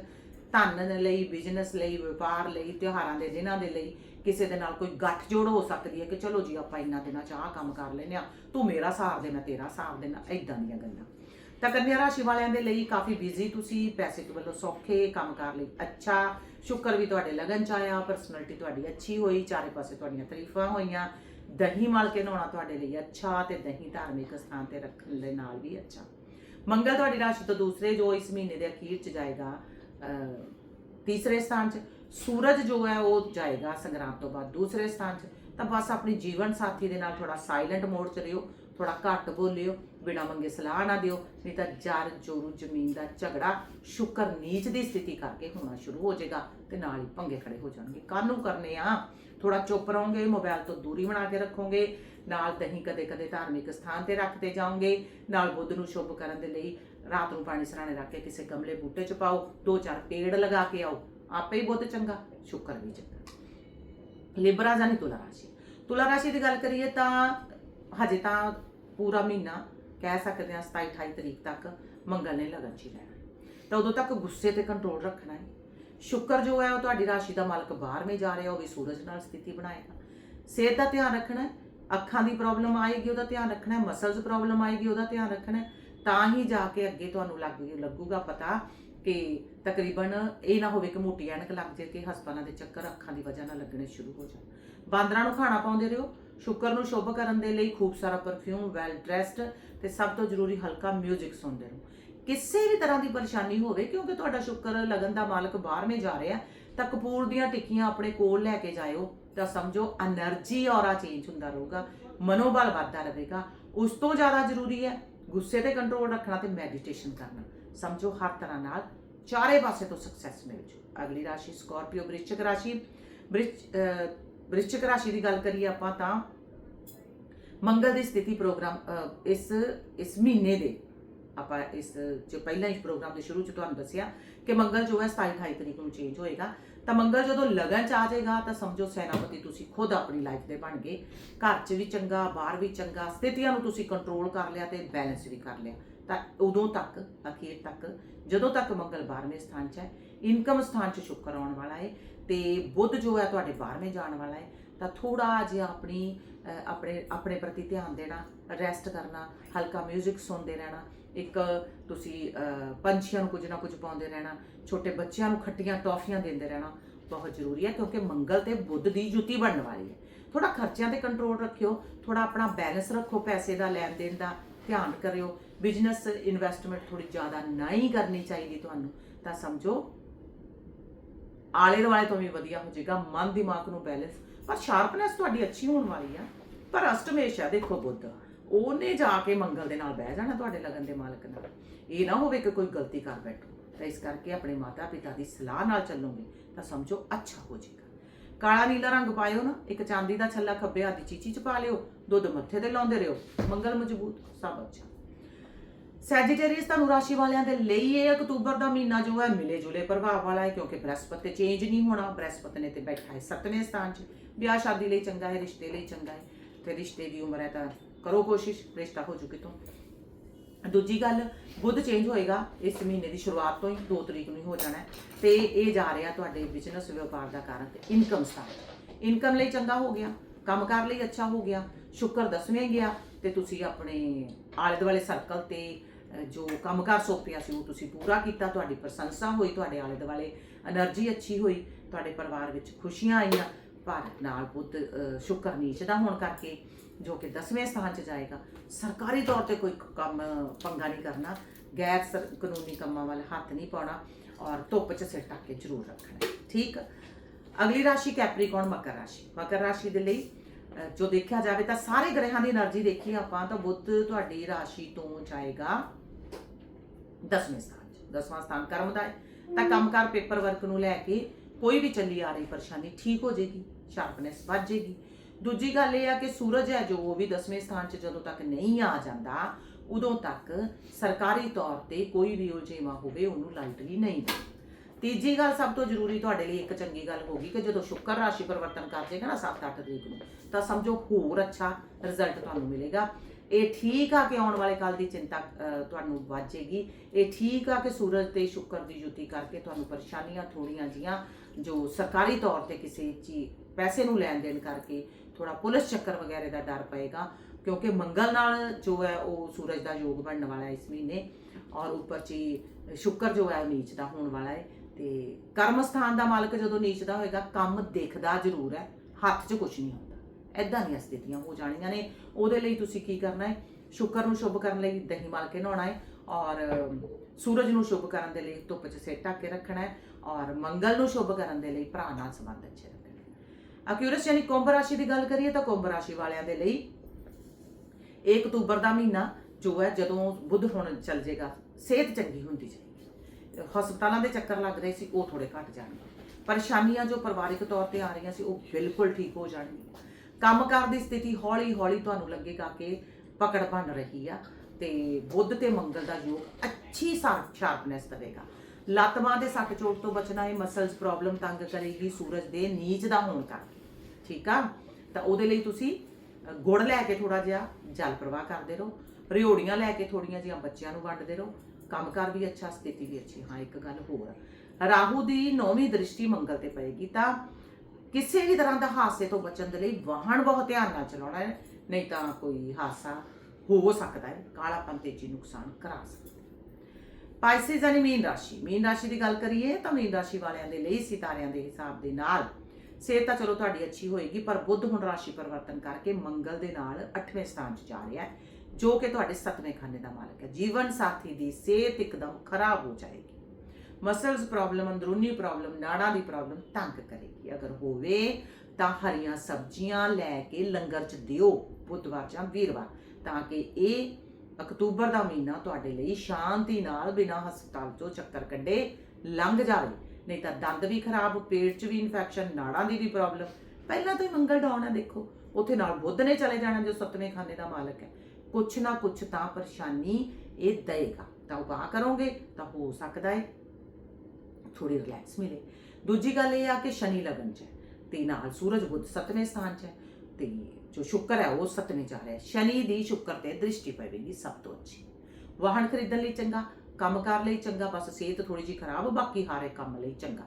ਧਨ ਲਈ ਬਿਜ਼ਨਸ ਲਈ, ਵਪਾਰ ਲਈ, ਤਿਉਹਾਰਾਂ ਦੇ, ਦਿਨਾਂ ਦੇ ਲਈ। ਕਿਸੇ ਦੇ ਨਾਲ ਕੋਈ ਗੱਠ ਜੋੜ ਹੋ ਸਕਦੀ ਹੈ ਕਿ ਚਲੋ ਜੀ, ਆਪਾਂ ਇੰਨਾ ਦਿਨਾਂ ਚ ਆਹ ਕੰਮ ਕਰ ਲੈਨੇ ਆ ਤੂੰ ਮੇਰਾ ਸਾਥ ਦੇ ਮੈਂ ਤੇਰਾ ਸਾਥ ਦੇਣਾ ਇਦਾਂ ਦੀਆਂ ਗੱਲਾਂ। ਤਾਂ ਕੰਨਿਆ ਰਾਸ਼ੀ ਵਾਲਿਆਂ ਦੇ ਲਈ ਕਾਫੀ ਬਿਜ਼ੀ ਤੁਸੀਂ, ਪੈਸੇ ਤੋਂ ਵੱਲੋਂ ਸੌਖੇ ਕੰਮਕਾਰ ਲਈ। ਅੱਛਾ, ਸ਼ੁਕਰ ਵੀ ਤੁਹਾਡੇ ਲਗਨ ਚ ਆਇਆ ਪਰਸਨੈਲਿਟੀ ਤੁਹਾਡੀ ਅੱਛੀ ਹੋਈ, ਚਾਰੇ ਪਾਸੇ ਤੁਹਾਡੀਆਂ ਤਾਰੀਫਾਂ ਹੋਈਆਂ। ਦਹੀਂ ਮਲ ਕੇ ਨਹਾਉਣਾ ਤੁਹਾਡੇ ਲਈ ਅੱਛਾ ਤੇ ਦਹੀਂ ਧਾਰਮਿਕ ਸਥਾਨ ਤੇ ਰੱਖਣ ਦੇ ਨਾਲ ਵੀ ਅੱਛਾ। ਮੰਗਲ ਤੁਹਾਡੀ ਰਾਸ਼ੀ ਤੋਂ ਦੂਸਰੇ, ਜੋ ਇਸ ਮਹੀਨੇ ਦੇ ਅਖੀਰ ਚ ਜਾਏਗਾ ਤੀਸਰੇ ਸਥਾਨ 'ਚ। ਸੂਰਜ ਜੋ ਹੈ ਉਹ ਜਾਏਗਾ ਸੰਗਰਾਂਦ ਤੋਂ ਬਾਅਦ ਦੂਸਰੇ ਸਥਾਨ 'ਚ। ਤਾਂ ਬਸ ਆਪਣੀ ਜੀਵਨ ਸਾਥੀ ਦੇ ਨਾਲ ਥੋੜਾ ਸਾਇਲੈਂਟ ਮੋਡ 'ਚ ਰਹੋ ਥੋੜਾ ਘੱਟ ਬੋਲਿਓ, ਬਿਨਾ ਮੰਗੇ ਸਲਾਹ ਨਾ ਦਿਓ, ਨਹੀਂ ਤਾਂ ਜਰ, ਜੋਰੂ, ਜ਼ਮੀਨ ਦਾ ਝਗੜਾ, ਸ਼ੁਕਰ, ਨੀਚ ਦੀ ਸਥਿਤੀ ਕਰਕੇ ਹੋਣਾ ਸ਼ੁਰੂ ਹੋ ਜਾਏਗਾ ਤੇ ਨਾਲ ਹੀ ਪੰਗੇ ਖੜੇ ਹੋ ਜਾਣਗੇ। ਕਾਨੂੰ ਕਰਨੇ ਆ ਥੋੜਾ ਚੁੱਪ ਰਹੋਗੇ ਮੋਬਾਈਲ ਤੋਂ ਦੂਰੀ ਬਣਾ ਕੇ ਰੱਖੋਗੇ, ਨਾਲ ਦਹੀਂ ਕਦੇ ਕਦੇ ਧਾਰਮਿਕ ਸਥਾਨ ਤੇ ਰੱਖਦੇ ਜਾਓਗੇ, ਨਾਲ ਬੁੱਧ ਨੂੰ ਸ਼ੁਭ ਕਰਨ ਦੇ ਲਈ ਰਾਤ ਨੂੰ ਪਾਣੀ ਸਰਾਣੇ ਰੱਖ ਕੇ ਕਿਸੇ ਗਮਲੇ ਬੂਟੇ ਚ ਪਾਓ ਦੋ ਚਾਰ ਪੇੜ ਲਗਾ ਕੇ ਆਓ ਆਪੇ ਹੀ ਬੁੱਧ ਚੰਗਾ, ਸ਼ੁਕਰ ਵੀ ਚੰਗਾ। ਲਿਬਰਾ ਜਾਨੀ ਤੁਲਾ ਰਾਸ਼ੀ। ਤੁਲਾ ਰਾਸ਼ੀ ਦੀ ਗੱਲ ਕਰੀਏ ਤਾਂ ਹਜੇ ਤਾਂ ਪੂਰਾ ਮਹੀਨਾ ਕਹਿ ਸਕਦੇ ਹਾਂ 27 28 ਤਰੀਕ ਤੱਕ ਮੰਗਲ ਨੇ ਲਗਨ 'ਚ ਹੀ ਰਹਿਣਾ ਤਾਂ ਉਦੋਂ ਤੱਕ ਗੁੱਸੇ ਤੇ ਕੰਟਰੋਲ ਰੱਖਣਾ ਹੈ। ਸ਼ੁਕਰ ਜੋ ਹੈ ਉਹ ਤੁਹਾਡੀ ਰਾਸ਼ੀ ਦਾ ਮਾਲਕ 12ਵੇਂ ਜਾ ਰਿਹਾ, ਉਹ ਵੀ ਸੂਰਜ ਨਾਲ ਸਥਿਤੀ ਬਣਾਏਗਾ। ਸਿਹਤ ਦਾ ਧਿਆਨ ਰੱਖਣਾ ਅੱਖਾਂ ਦੀ ਪ੍ਰੋਬਲਮ ਆਏਗੀ, ਉਹਦਾ ਧਿਆਨ ਰੱਖਣਾ ਹੈ ਮਸਲਸ ਪ੍ਰੋਬਲਮ ਆਏਗੀ, ਉਹਦਾ ਧਿਆਨ ਰੱਖਣਾ ਤਾਂ ਹੀ ਜਾ ਕੇ ਅੱਗੇ ਤੁਹਾਨੂੰ ਲੱਗ, ਲੱਗੂਗਾ ਪਤਾ ਕਿ ਤਕਰੀਬਨ ਇਹ ਨਾ ਹੋਵੇ ਕਿ ਮੋਟੀ ਐਨਕ ਲੱਗ ਜੇ ਕਿ ਹਸਪਤਾਲਾਂ ਦੇ ਚੱਕਰ ਅੱਖਾਂ ਦੀ ਵਜ੍ਹਾ ਨਾਲ ਲੱਗਣੇ ਸ਼ੁਰੂ ਹੋ ਜਾਣ। ਬਾਂਦਰਾਂ ਨੂੰ ਖਾਣਾ ਪਾਉਂਦੇ ਰਹੋ। ਸ਼ੁਕਰ ਨੂੰ ਸ਼ੋਭ ਕਰਨ ਦੇ ਲਈ ਖੂਬ ਸਾਰਾ ਪਰਫਿਊਮ ਵੈਲ ਡਰੈਸਡ ਤੇ ਸਭ ਤੋਂ ਜ਼ਰੂਰੀ ਹਲਕਾ 뮤직 ਸੁਣਦੇ ਰਹੋ। ਕਿਸੇ ਵੀ ਤਰ੍ਹਾਂ ਦੀ ਪਰੇਸ਼ਾਨੀ ਹੋਵੇ, ਕਿਉਂਕਿ ਤੁਹਾਡਾ ਸ਼ੁਕਰ ਲਗਨ ਦਾ ਮਾਲਕ ਬਾਹਰਵੇਂ ਜਾ ਰਿਹਾ, ਤਾਂ ਕਪੂਰ ਦੀਆਂ ਟਿੱਕੀਆਂ ਆਪਣੇ ਕੋਲ ਲੈ ਕੇ ਜਾਇਓ। ਤਾਂ ਸਮਝੋ એનર્ਜੀ ਔਰਾ ਚੇਂਜ ਹੁੰਦਾ ਰਹੂਗਾ, ਮਨੋਬਲ ਵੱਧਦਾ ਰਹੇਗਾ। ਉਸ ਤੋਂ ਜ਼ਿਆਦਾ ਜ਼ਰੂਰੀ ਹੈ ਗੁੱਸੇ ਤੇ ਕੰਟਰੋਲ ਰੱਖਣਾ ਤੇ ਮੈਡੀਟੇਸ਼ਨ ਕਰਨਾ। ਸਮਝੋ, ਹਰ ਤਰ੍ਹਾਂ ਨਾਲ ਚਾਰੇ ਪਾਸੇ ਤੋਂ ਸਕਸੈਸ ਮਿਲ ਜੂ। ਅਗਲੀ ਰਾਸ਼ੀ ਸਕੋਰਪੀਓ ਬ੍ਰਿਸ਼ਚਿਕ ਰਾਸ਼ੀ। ਬ੍ਰਿਸ਼ ਅਹ, ਬ੍ਰਿਸ਼ਚਿਕ ਰਾਸ਼ੀ ਦੀ ਗੱਲ ਕਰੀਏ ਆਪਾਂ ਤਾਂ ਮੰਗਲ ਦੀ ਸਥਿਤੀ ਪ੍ਰੋਗਰਾਮ ਇਸ ਇਸ ਮਹੀਨੇ ਦੇ ਆਪਾਂ ਇਸ ਜੋ ਪਹਿਲਾਂ ਹੀ ਪ੍ਰੋਗਰਾਮ ਦੇ ਸ਼ੁਰੂ ਚ ਤੁਹਾਨੂੰ ਦੱਸਿਆ ਕਿ ਮੰਗਲ ਜੋ ਹੈ 27 28 ਤਰੀਕ ਨੂੰ ਚੇਂਜ ਹੋਏਗਾ। ਤਾਂ ਮੰਗਲ ਜਦੋਂ ਲਗਨ ਚ ਆ ਜਾਏਗਾ ਤਾਂ ਸਮਝੋ ਸੈਨਾਪਤੀ ਤੁਸੀਂ ਖੁਦ ਆਪਣੀ ਲਾਈਫ ਦੇ ਬਣ ਗਏ। ਘਰ 'ਚ ਵੀ ਚੰਗਾ ਬਾਹਰ ਵੀ ਚੰਗਾ ਸਥਿਤੀਆਂ ਨੂੰ ਤੁਸੀਂ ਕੰਟਰੋਲ ਕਰ ਲਿਆ ਤੇ ਬੈਲੈਂਸ ਵੀ ਕਰ ਲਿਆ। ਤਾਂ ਉਦੋਂ ਤੱਕ, ਅਖੀਰ ਤੱਕ, ਜਦੋਂ ਤੱਕ ਮੰਗਲ 12ਵੇਂ ਸਥਾਨ 'ਚ ਹੈ, ਇਨਕਮ ਸਥਾਨ 'ਚ ਸ਼ੁਕਰ ਆਉਣ ਵਾਲਾ ਹੈ ਤੇ ਬੁੱਧ ਜੋ ਹੈ ਤੁਹਾਡੇ 12ਵੇਂ ਜਾਣ ਵਾਲਾ ਹੈ, ਤਾਂ ਥੋੜਾ ਜਿਹਾ ਆਪਣੀ ਆਪਣੇ ਆਪਣੇ ਪ੍ਰਤੀ ਧਿਆਨ ਦੇਣਾ ਰੈਸਟ ਕਰਨਾ, ਹਲਕਾ 뮤직 ਸੁਣਦੇ ਰਹਿਣਾ, ਇੱਕ ਤੁਸੀਂ ਪੰਛੀਆਂ ਨੂੰ ਕੁਝ ਨਾ ਕੁਝ ਪਾਉਂਦੇ ਰਹਿਣਾ, ਛੋਟੇ ਬੱਚਿਆਂ ਨੂੰ ਖੱਟੀਆਂ ਟੌਫੀਆਂ ਦਿੰਦੇ ਰਹਿਣਾ ਬਹੁਤ ਜ਼ਰੂਰੀ ਹੈ ਕਿਉਂਕਿ ਮੰਗਲ ਤੇ ਬੁੱਧ ਦੀ ਜੁਤੀ ਬਣਨ ਵਾਲੀ ਹੈ। ਥੋੜਾ ਖਰਚਿਆਂ ਤੇ ਕੰਟਰੋਲ ਰੱਖਿਓ ਥੋੜਾ ਆਪਣਾ ਬੈਲੈਂਸ ਰੱਖੋ ਪੈਸੇ ਦਾ ਲੈਣ ਦੇਣ ਦਾ, ਧਿਆਨ ਕਰਿਓ ਬਿਜ਼ਨਸ ਇਨਵੈਸਟਮੈਂਟ ਥੋੜੀ ਜ਼ਿਆਦਾ ਨਹੀਂ ਕਰਨੀ ਚਾਹੀਦੀ ਤੁਹਾਨੂੰ, ਤਾਂ ਸਮਝੋ, ਆਲੇ ਦੁਆਲੇ ਤੋਂ ਵੀ ਵਧੀਆ ਹੋ ਜਾਏਗਾ, ਮਨ ਦਿਮਾਗ ਨੂੰ ਬੈਲੈਂਸ ਪਰ ਸ਼ਾਰਪਨੈਸ ਤੁਹਾਡੀ ਅੱਛੀ ਹੋਣ ਵਾਲੀ ਆ। ਪਰ ਅਸ਼ਟਮੇਸ਼ ਆ, ਦੇਖੋ ਬੁੱਧ, ਉਹਨੇ ਜਾ ਕੇ ਮੰਗਲ ਦੇ ਨਾਲ ਬਹਿ ਜਾਣਾ ਤੁਹਾਡੇ ਲਗਨ ਦੇ ਮਾਲਕ ਨਾਲ। ਇਹ ਨਾ ਹੋਵੇ ਕਿ ਕੋਈ ਗਲਤੀ ਕਰ ਬੈਠੋ, ਤਾਂ ਇਸ ਕਰਕੇ ਆਪਣੇ ਮਾਤਾ ਪਿਤਾ ਦੀ ਸਲਾਹ ਨਾਲ ਚੱਲੋਗੇ, ਤਾਂ ਸਮਝੋ ਅੱਛਾ ਹੋ ਜਾਏਗਾ। ਕਾਲਾ ਨੀਲਾ ਰੰਗ ਪਾਇਓ ਨਾ, ਇੱਕ ਚਾਂਦੀ ਦਾ ਛੱਲਾ ਖੱਬੇ ਹੱਥ ਦੀ ਚੀਚੀ ਚ ਪਾ ਲਿਓ, ਦੁੱਧ ਮੱਥੇ ਤੇ ਲਾਉਂਦੇ ਰਹੋ, ਮੰਗਲ ਮਜ਼ਬੂਤ, ਸਭ ਅੱਛਾ। ਸੈਜੀਟੇਰੀਅਸ ਤੁਹਾਨੂੰ ਰਾਸ਼ੀ ਵਾਲਿਆਂ ਦੇ ਲਈ ਇਹ ਅਕਤੂਬਰ ਦਾ ਮਹੀਨਾ ਜੋ ਹੈ ਮਿਲੇ ਜੁਲੇ ਪ੍ਰਭਾਵ ਵਾਲਾ ਹੈ ਕਿਉਂਕਿ ਬ੍ਰਹਸਪਤ ਤੇ ਚੇਂਜ ਨਹੀਂ ਹੋਣਾ, ਬ੍ਰਹਸਪਤ ਨੇ ਤੇ ਬੈਠਾ ਹੈ ਸੱਤਵੇਂ ਸਥਾਨ 'ਚ। ਵਿਆਹ ਸ਼ਾਦੀ ਲਈ ਚੰਗਾ ਹੈ, ਰਿਸ਼ਤੇ ਲਈ ਚੰਗਾ ਹੈ। ਤੇ ਰਿਸ਼ਤੇ ਦੀ ਉਮਰ ਹੈ ਤਾਂ ਕਰੋ ਕੋਸ਼ਿਸ਼, ਰਿਸ਼ਤਾ ਹੋ ਜੂ ਕਿਤੋਂ। ਦੂਜੀ ਗੱਲ, ਬੁੱਧ ਚੇਂਜ ਹੋਏਗਾ ਇਸ ਮਹੀਨੇ ਦੀ ਸ਼ੁਰੂਆਤ ਤੋਂ ਹੀ 2 ਤਰੀਕ ਨੂੰ ਹੀ ਹੋ ਜਾਣਾ ਹੈ। ਤੇ ਇਹ ਜਾ ਰਿਹਾ ਤੁਹਾਡੇ ਬਿਜ਼ਨਸ ਵਪਾਰ ਦਾ ਕਾਰਨ ਇਨਕਮ ਸਥਾਨ ਇਨਕਮ ਲਈ ਚੰਗਾ ਹੋ ਗਿਆ ਕੰਮਕਾਰ ਲਈ ਅੱਛਾ ਹੋ ਗਿਆ, ਸ਼ੁਕਰ ਦਸਵੇਂ ਗਿਆ ਤੇ ਤੁਸੀਂ ਆਪਣੇ ਆਲੇ ਦੁਆਲੇ ਸਰਕਲ ਤੇ ਜੋ ਕੰਮ ਕੰਮਕਾਰ ਸੌਂਪਿਆ ਸੀ, ਉਹ ਤੁਸੀਂ ਪੂਰਾ ਕੀਤਾ, ਤੁਹਾਡੀ ਪ੍ਰਸ਼ੰਸਾ ਹੋਈ, ਤੁਹਾਡੇ ਆਲੇ ਦੁਆਲੇ એનર્ਜੀ ਅੱਛੀ ਹੋਈ, ਤੁਹਾਡੇ ਪਰਿਵਾਰ ਵਿੱਚ ਖੁਸ਼ੀਆਂ ਆਈਆਂ ਭਾਰਤ ਨਾਲ ਪੁੱਤ ਸ਼ੁਕਰ ਨੀਚ ਦਾ ਹੋਣ ਕਰਕੇ ਜੋ ਕਿ 10ਵੇਂ ਸਥਾਨ 'ਚ ਜਾਏਗਾ, ਸਰਕਾਰੀ ਤੌਰ ਤੇ ਕੋਈ ਕੰਮ ਪੰਗਾ ਨਹੀਂ ਕਰਨਾ, ਗੈਰ ਕਾਨੂੰਨੀ ਕੰਮਾਂ ਵੱਲ ਹੱਥ ਨਹੀਂ ਪਾਉਣਾ ਔਰ ਧੁੱਪ 'ਚ ਸਿਰ ਟੱਕ ਕੇ ਜ਼ਰੂਰ ਰੱਖਣਾ, ਠੀਕ? ਅਗਲੀ ਰਾਸ਼ੀ ਕੈਪਰੀਕੌਨ ਮਕਰ ਰਾਸ਼ੀ ਮਕਰ ਰਾਸ਼ੀ ਦੇ ਲਈ ਜੋ ਦੇਖਿਆ ਜਾਵੇ ਤਾਂ ਸਾਰੇ ਗ੍ਰਹਿਆਂ ਦੀ એનર્ਜੀ ਦੇਖੀ ਆਪਾਂ ਤਾਂ ਬੁੱਧ ਤੁਹਾਡੀ ਰਾਸ਼ੀ ਤੋਂ ਜਾਏਗਾ। 10ਵੇਂ ਸਥਾਨ 'ਚ 10ਵਾਂ ਸਥਾਨ ਕਰਮ ਦਾ ਹੈ। ਤਾਂ ਕੰਮਕਾਰ ਪੇਪਰ ਵਰਕ ਨੂੰ ਲੈ ਕੇ ਕੋਈ ਵੀ ਚੱਲੀ ਆ ਰਹੀ ਪਰੇਸ਼ਾਨੀ ਠੀਕ ਹੋ ਜਾਏਗੀ ਸ਼ਾਰਪਨੈਸ ਵੱਧ ਜਾਏਗੀ। ਦੂਜੀ ਗੱਲ ਇਹ ਆ ਕਿ ਸੂਰਜ ਹੈ ਜੋ, ਉਹ ਵੀ 10ਵੇਂ ਸਥਾਨ 'ਚ ਜਦੋਂ ਤੱਕ ਨਹੀਂ ਆ ਜਾਂਦਾ, ਉਦੋਂ ਤੱਕ ਸਰਕਾਰੀ ਤੌਰ ਤੇ ਕੋਈ ਵੀ ਉਲਝੇਵਾ ਹੋਵੇ, ਉਹਨੂੰ ਲਾਈਟਲੀ ਨਹੀਂ ਲੈਣਾ। ਤੀਜੀ ਗੱਲ ਸਭ ਤੋਂ ਜ਼ਰੂਰੀ ਤੁਹਾਡੇ ਲਈ ਇੱਕ ਚੰਗੀ ਗੱਲ ਹੋਗੀ ਕਿ ਜਦੋਂ ਸ਼ੁੱਕਰ ਰਾਸ਼ੀ ਪਰਿਵਰਤਨ ਕਰ ਜਾਏਗਾ ਨਾ 7-8 ਤਰੀਕ ਨੂੰ, ਤਾਂ ਸਮਝੋ ਹੋਰ ਅੱਛਾ ਰਿਜ਼ਲਟ ਤੁਹਾਨੂੰ ਮਿਲੇਗਾ। ਇਹ ਠੀਕ ਆ ਕਿ ਆਉਣ ਵਾਲੇ ਕੱਲ ਦੀ ਚਿੰਤਾ ਤੁਹਾਨੂੰ ਵੱਜੇਗੀ। ਇਹ ਠੀਕ ਆ ਕਿ ਸੂਰਜ ਤੇ ਸ਼ੁੱਕਰ ਦੀ ਜੁਤੀ ਕਰਕੇ ਤੁਹਾਨੂੰ ਪਰੇਸ਼ਾਨੀਆਂ ਥੋੜੀਆਂ ਜੀਆਂ ਜੋ ਸਰਕਾਰੀ ਤੌਰ ਤੇ ਕਿਸੇ ਚੀ, ਪੈਸੇ ਨੂੰ ਲੈਣ ਦੇਣ ਕਰਕੇ ਥੋੜਾ ਪੁਲਿਸ ਚੱਕਰ ਵਗੈਰੇ ਦਾ ਡਰ ਪਏਗਾ, ਕਿਉਂਕਿ ਮੰਗਲ ਨਾਲ ਜੋ ਹੈ ਉਹ ਸੂਰਜ ਦਾ ਯੋਗ ਬਣਨ ਵਾਲਾ ਹੈ ਇਸ ਮਹੀਨੇ ਔਰ ਉੱਪਰ ਚ ਹੀ ਸ਼ੁੱਕਰ ਜੋ ਹੈ ਉਹ ਨੀਚ ਦਾ ਹੋਣ ਵਾਲਾ ਹੈ ਤੇ ਕਰਮ ਸਥਾਨ ਦਾ ਮਾਲਕ ਜਦੋਂ ਨੀਚ ਦਾ ਹੋਏਗਾ, ਕੰਮ ਦੇਖਦਾ ਜ਼ਰੂਰ ਹੈ, ਹੱਥ 'ਚ ਕੁਝ ਨਹੀਂ ਹੁੰਦਾ ਐਦਾਂ ਦੀਆਂ ਸਥਿਤੀਆਂ ਹੋ ਜਾਣੀਆਂ ਨੇ। ਉਹਦੇ ਲਈ ਤੁਸੀਂ ਕੀ ਕਰਨਾ ਹੈ? ਸ਼ੁਕਰ ਨੂੰ ਸ਼ੁਭ ਕਰਨ ਲਈ ਦਹੀਂ ਮਲ ਕੇ ਨਹਾਉਣਾ ਹੈ ਔਰ ਸੂਰਜ ਨੂੰ ਸ਼ੁਭ ਕਰਨ ਦੇ ਲਈ ਧੁੱਪ 'ਚ ਸਿਰ ਢੱਕ ਕੇ ਰੱਖਣਾ ਹੈ ਔਰ ਮੰਗਲ ਨੂੰ ਸ਼ੁਭ ਕਰਨ ਦੇ ਲਈ ਭਰਾ ਨਾਲ ਸੰਬੰਧ ਅੱਛੇ ਰੱਖਣੇ ਅਕਿਊਰਸ ਯਾਨੀ ਕੁੰਭ ਰਾਸ਼ੀ ਦੀ ਗੱਲ ਕਰੀਏ ਤਾਂ ਕੁੰਭ ਰਾਸ਼ੀ ਵਾਲਿਆਂ ਦੇ ਲਈ 1 ਅਕਤੂਬਰ ਦਾ ਮਹੀਨਾ ਜੋ ਹੈ ਜਦੋਂ ਬੁੱਧ ਹੁਣ ਚੱਲ ਜਾਏਗਾ ਸਿਹਤ ਚੰਗੀ ਹੁੰਦੀ ਜਾਏਗੀ। ਹਸਪਤਾਲਾਂ ਦੇ ਚੱਕਰ ਲੱਗ ਰਹੇ ਸੀ, ਉਹ ਥੋੜੇ ਘਟ ਜਾਣਗੇ। ਪਰੇਸ਼ਾਨੀਆਂ ਜੋ ਪਰਿਵਾਰਿਕ ਤੌਰ ਤੇ ਆ ਰਹੀਆਂ ਸੀ, ਉਹ ਬਿਲਕੁਲ ਠੀਕ ਹੋ ਜਾਣਗੀਆਂ। ਕੰਮਕਾਰ ਦੀ ਸਥਿਤੀ ਹੌਲੀ ਹੌਲੀ ਤੁਹਾਨੂੰ ਲੱਗੇਗਾ ਕਿ ਪਕੜ ਬਣ ਰਹੀ ਆ ਤੇ ਬੁੱਧ ਤੇ ਮੰਗਲ ਦਾ ਯੋਗ ਅੱਛੀ ਸ਼ਾਰਪਨੈਸ ਕਰੇਗਾ ਲੱਤ ਬਾਂਹ ਦੇ ਸੱਟ ਚੋਟ ਤੋਂ ਬਚਣਾ ਹੈ ਮਸਲਸ ਪ੍ਰੋਬਲਮ ਤੰਗ ਕਰੇਗੀ, ਸੂਰਜ ਦੇ ਨੀਚ ਦਾ ਹੋਣ ਕਰਕੇ। ਠੀਕ ਆ? ਤਾਂ ਉਹਦੇ ਲਈ ਤੁਸੀਂ ਗੁੜ ਲੈ ਕੇ ਥੋੜਾ ਜਿਹਾ ਜਲ ਪ੍ਰਵਾਹ ਕਰਦੇ ਰਹੋ। ਰਿਓੜੀਆਂ ਲੈ ਕੇ ਥੋੜੀਆਂ ਜਿਹੀਆਂ ਬੱਚਿਆਂ ਨੂੰ ਵੰਡਦੇ ਰਹੋ। ਕੰਮਕਾਰ ਵੀ ਅੱਛਾ, ਸਥਿਤੀ ਵੀ ਅੱਛੀ। ਹਾਂ, ਇੱਕ ਗੱਲ ਹੋਰ। ਰਾਹੂ ਦੀ ਨੌਵੀਂ ਦ੍ਰਿਸ਼ਟੀ ਮੰਗਲ ਤੇ ਪਏਗੀ ਤਾਂ ਕਿਸੇ ਵੀ ਤਰ੍ਹਾਂ ਦਾ ਹਾਦਸੇ ਤੋਂ ਬਚਣ ਦੇ ਲਈ ਵਾਹਨ ਬਹੁਤ ਧਿਆਨ ਨਾਲ ਚਲਾਉਣਾ ਹੈ, ਨਹੀਂ ਤਾਂ ਕੋਈ ਹਾਦਸਾ ਹੋ ਸਕਦਾ ਹੈ, ਕਾਲਾਪਨ ਤੇਜ਼ੀ ਨੁਕਸਾਨ ਕਰਾ ਸਕਦਾ ਹੈ। ਪਾਈਸਿਸ ਯਾਨੀ ਮੀਨ ਰਾਸ਼ੀ ਮੀਨ ਰਾਸ਼ੀ ਦੀ ਗੱਲ ਕਰੀਏ ਤਾਂ ਮੀਨ ਰਾਸ਼ੀ ਵਾਲਿਆਂ ਦੇ ਲਈ ਸਿਤਾਰਿਆਂ ਦੇ ਹਿਸਾਬ ਦੇ ਨਾਲ। ਸਿਹਤ ਤਾਂ ਚਲੋ ਤੁਹਾਡੀ ਅੱਛੀ ਹੋਏਗੀ, ਪਰ ਬੁੱਧ ਹੁਣ ਰਾਸ਼ੀ ਪਰਿਵਰਤਨ ਕਰਕੇ ਮੰਗਲ ਦੇ ਨਾਲ 8ਵੇਂ ਸਥਾਨ 'ਚ ਜਾ ਰਿਹਾ ਹੈ, ਜੋ ਕਿ ਤੁਹਾਡੇ 7ਵੇਂ ਖਾਨੇ ਦਾ ਮਾਲਕ ਹੈ। ਜੀਵਨ ਸਾਥੀ ਦੀ ਸਿਹਤ ਇੱਕਦਮ ਖਰਾਬ ਹੋ ਜਾਏਗੀ। ਮਸਲਸ ਪ੍ਰੋਬਲਮ, ਅੰਦਰੂਨੀ ਪ੍ਰੋਬਲਮ, ਨਾੜਾਂ ਦੀ ਪ੍ਰੋਬਲਮ ਤੰਗ ਕਰੇਗੀ। ਅਗਰ ਹੋਵੇ ਤਾਂ ਹਰੀਆਂ ਸਬਜ਼ੀਆਂ ਲੈ ਕੇ ਲੰਗਰ 'ਚ ਦਿਓ, ਬੁੱਧਵਾਰ ਜਾਂ ਵੀਰਵਾਰ, ਤਾਂ ਕਿ ਇਹ ਅਕਤੂਬਰ ਦਾ ਮਹੀਨਾ ਤੁਹਾਡੇ ਲਈ ਸ਼ਾਂਤੀ ਨਾਲ ਬਿਨਾਂ ਹਸਪਤਾਲ ਤੋਂ ਚੱਕਰ ਕੱਢੇ ਲੰਘ ਜਾਵੇ। ਨਹੀਂ ਤਾਂ ਦੰਦ ਵੀ ਖਰਾਬ, ਪੇਟ 'ਚ ਵੀ ਇਨਫੈਕਸ਼ਨ ਨਾੜਾਂ ਦੀ ਵੀ ਪ੍ਰੋਬਲਮ ਪਹਿਲਾਂ ਤਾਂ ਹੀ ਮੰਗਲ ਡਾਉਨ ਹੈ, ਦੇਖੋ। ਉੱਥੇ ਨਾਲ ਬੁੱਧ ਨੇ ਚਲੇ ਜਾਣਾ, ਜੋ ਸੱਤਵੇਂ ਖਾਨੇ ਦਾ ਮਾਲਕ ਹੈ। ਕੁਛ ਨਾ ਕੁਛ ਤਾਂ ਪਰੇਸ਼ਾਨੀ ਇਹ ਦੇਗਾ ਤਾਂ ਉਪਾਅ ਕਰੋਗੇ, ਤਾਂ ਹੋ ਸਕਦਾ ਹੈ ਥੋੜੀ ਰਿਲੈਕਸ ਮਿਲੇ। ਦੂਜੀ ਗੱਲ ਇਹ ਆ ਕਿ ਸ਼ਨੀ ਲਗਨ ਚ ਹੈ ਤੇ ਨਾਲ ਸੂਰਜ ਬੁੱਧ ਸੱਤਵੇਂ ਸਥਾਨ ਚ ਹੈ ਤੇ ਜੋ ਸ਼ੁੱਕਰ ਹੈ ਉਹ ਸੱਤਵੇਂ ਚ ਰਿਹਾ ਹੈ। ਸ਼ਨੀ ਦੀ ਸ਼ੁੱਕਰ ਤੇ ਦ੍ਰਿਸ਼ਟੀ ਪਵੇਗੀ ਸਭ ਤੋਂ ਅੱਛੀ। ਵਾਹਨ ਖਰੀਦਣ ਲਈ ਚੰਗਾ, ਕੰਮਕਾਰ ਲਈ ਚੰਗਾ, ਬਸ ਸਿਹਤ ਥੋੜੀ ਜਿਹੀ ਖਰਾਬ, ਬਾਕੀ ਹਾਰੇ ਕੰਮ ਲਈ ਚੰਗਾ।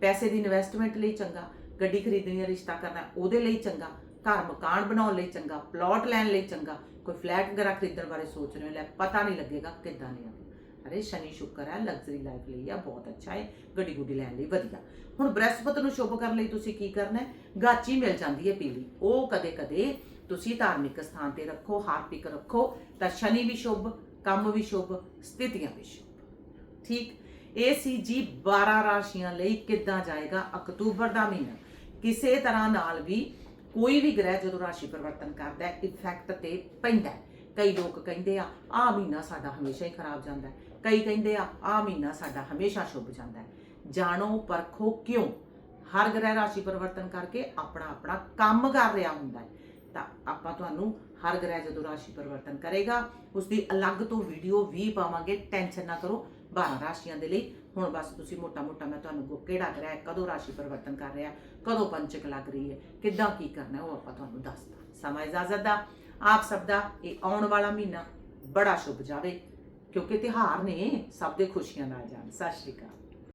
ਪੈਸੇ ਦੀ ਇਨਵੈਸਟਮੈਂਟ ਲਈ ਚੰਗਾ, ਗੱਡੀ ਖਰੀਦਣੀ ਹੈ ਰਿਸ਼ਤਾ ਕਰਨਾ ਉਹਦੇ ਲਈ ਚੰਗਾ, ਘਰ ਮਕਾਨ ਬਣਾਉਣ ਲਈ ਚੰਗਾ ਪਲਾਟ ਲੈਣ ਲਈ ਚੰਗਾ, ਕੋਈ ਫਲੈਟ ਵਗੈਰਾ ਖਰੀਦਣ ਬਾਰੇ ਸੋਚ ਰਹੇ ਹੋ, ਲੈ ਪਤਾ ਨਹੀਂ ਲੱਗੇਗਾ ਕਿੱਦਾਂ ਨੇ ਅਰੇ ਸ਼ਨੀ ਸ਼ੁੱਕਰ ਹੈ ਲਗਜ਼ਰੀ ਲਾਈਫ ਲਈ ਆ, ਬਹੁਤ ਅੱਛਾ ਹੈ ਗੱਡੀ ਗੁੱਡੀ ਲੈਣ ਲਈ ਵਧੀਆ। ਹੁਣ ਬ੍ਰਹਸਪਤ ਨੂੰ ਸ਼ੁਭ ਕਰਨ ਲਈ ਤੁਸੀਂ ਕੀ ਕਰਨਾ ਹੈ? ਗਾਚੀ ਮਿਲ ਜਾਂਦੀ ਹੈ ਪੀਲੀ। ਉਹ ਕਦੇ ਕਦੇ ਤੁਸੀਂ ਧਾਰਮਿਕ ਸਥਾਨ ਤੇ ਰੱਖੋ, ਹਾਰਪਿਕ ਰੱਖੋ, ਤਾਂ ਸ਼ਨੀ ਵੀ ਸ਼ੁਭ, ਕੰਮ ਵੀ ਸ਼ੁਭ, ਸਥਿਤੀਆਂ ਵੀ ਸ਼ੁਭ। ਠੀਕ? ਇਹ ਸੀ ਜੀ 12 ਰਾਸ਼ੀਆਂ ਲਈ ਕਿੱਦਾਂ ਜਾਏਗਾ? ਅਕਤੂਬਰ ਦਾ ਮਹੀਨਾ। ਕਿਸੇ ਤਰ੍ਹਾਂ ਨਾਲ ਵੀ ਕੋਈ ਵੀ ਗ੍ਰਹਿ ਜਦੋਂ ਰਾਸ਼ੀ ਪਰਿਵਰਤਨ ਕਰਦਾ ਹੈ ਇਫੈਕਟ ਤੇ ਪੈਂਦਾ ਹੈ। ਕਈ ਲੋਕ ਕਹਿੰਦੇ ਆ ਆ ਮਹੀਨਾ ਸਾਡਾ ਹਮੇਸ਼ਾ ਹੀ ਖਰਾਬ ਜਾਂਦਾ ਹੈ। ਕਈ ਕਹਿੰਦੇ ਆ ਆ ਮਹੀਨਾ ਸਾਡਾ ਹਮੇਸ਼ਾ ਸ਼ੁਭ ਜਾਂਦਾ ਹੈ। ਜਾਣੋ, ਪਰਖੋ ਕਿਉਂ? ਹਰ ਗ੍ਰਹਿ ਰਾਸ਼ੀ ਪਰਿਵਰਤਨ ਕਰਕੇ ਆਪਣਾ ਆਪਣਾ ਕੰਮ ਕਰ ਰਿਹਾ ਹੁੰਦਾ ਹੈ। ਤਾਂ ਆਪਾਂ ਤੁਹਾਨੂੰ ਹਰ ਗ੍ਰਹਿ ਜਦੋਂ ਰਾਸ਼ੀ ਪਰਿਵਰਤਨ ਕਰੇਗਾ ਉਸ ਦੀ ਅਲੱਗ ਤੋਂ ਵੀਡੀਓ ਵੀ ਪਾਵਾਂਗੇ। ਟੈਨਸ਼ਨ ਨਾ ਕਰੋ 12 ਰਾਸ਼ੀਆਂ ਦੇ ਲਈ। ਹੁਣ ਬਸ ਤੁਸੀਂ ਮੋਟਾ ਮੋਟਾ ਮੈਂ ਤੁਹਾਨੂੰ ਕਿਹੜਾ ਗ੍ਰਹਿ, ਕਦੋਂ ਰਾਸ਼ੀ ਪਰਿਵਰਤਨ ਕਰ ਰਿਹਾ, ਕਦੋਂ ਪੰਚਕ ਲੱਗ ਰਹੀ ਹੈ, ਕਿੱਦਾਂ ਕੀ ਕਰਨਾ ਉਹ ਆਪਾਂ ਤੁਹਾਨੂੰ ਦੱਸਦਾ। ਸਮਾਂ ਇਜਾਜ਼ਤ ਦਾ। ਆਪ ਸਭ ਦਾ ਇਹ ਆਉਣ ਵਾਲਾ ਮਹੀਨਾ ਬੜਾ ਸ਼ੁਭ ਜਾਵੇ। ਕਿਉਂਕਿ ਤਿਹਾਰ ਨੇ ਸਭ ਦੇ ਖੁਸ਼ੀਆਂ ਨਾਲ ਜਾਣ। ਸਤਿ ਸ਼੍ਰੀ ਅਕਾਲ।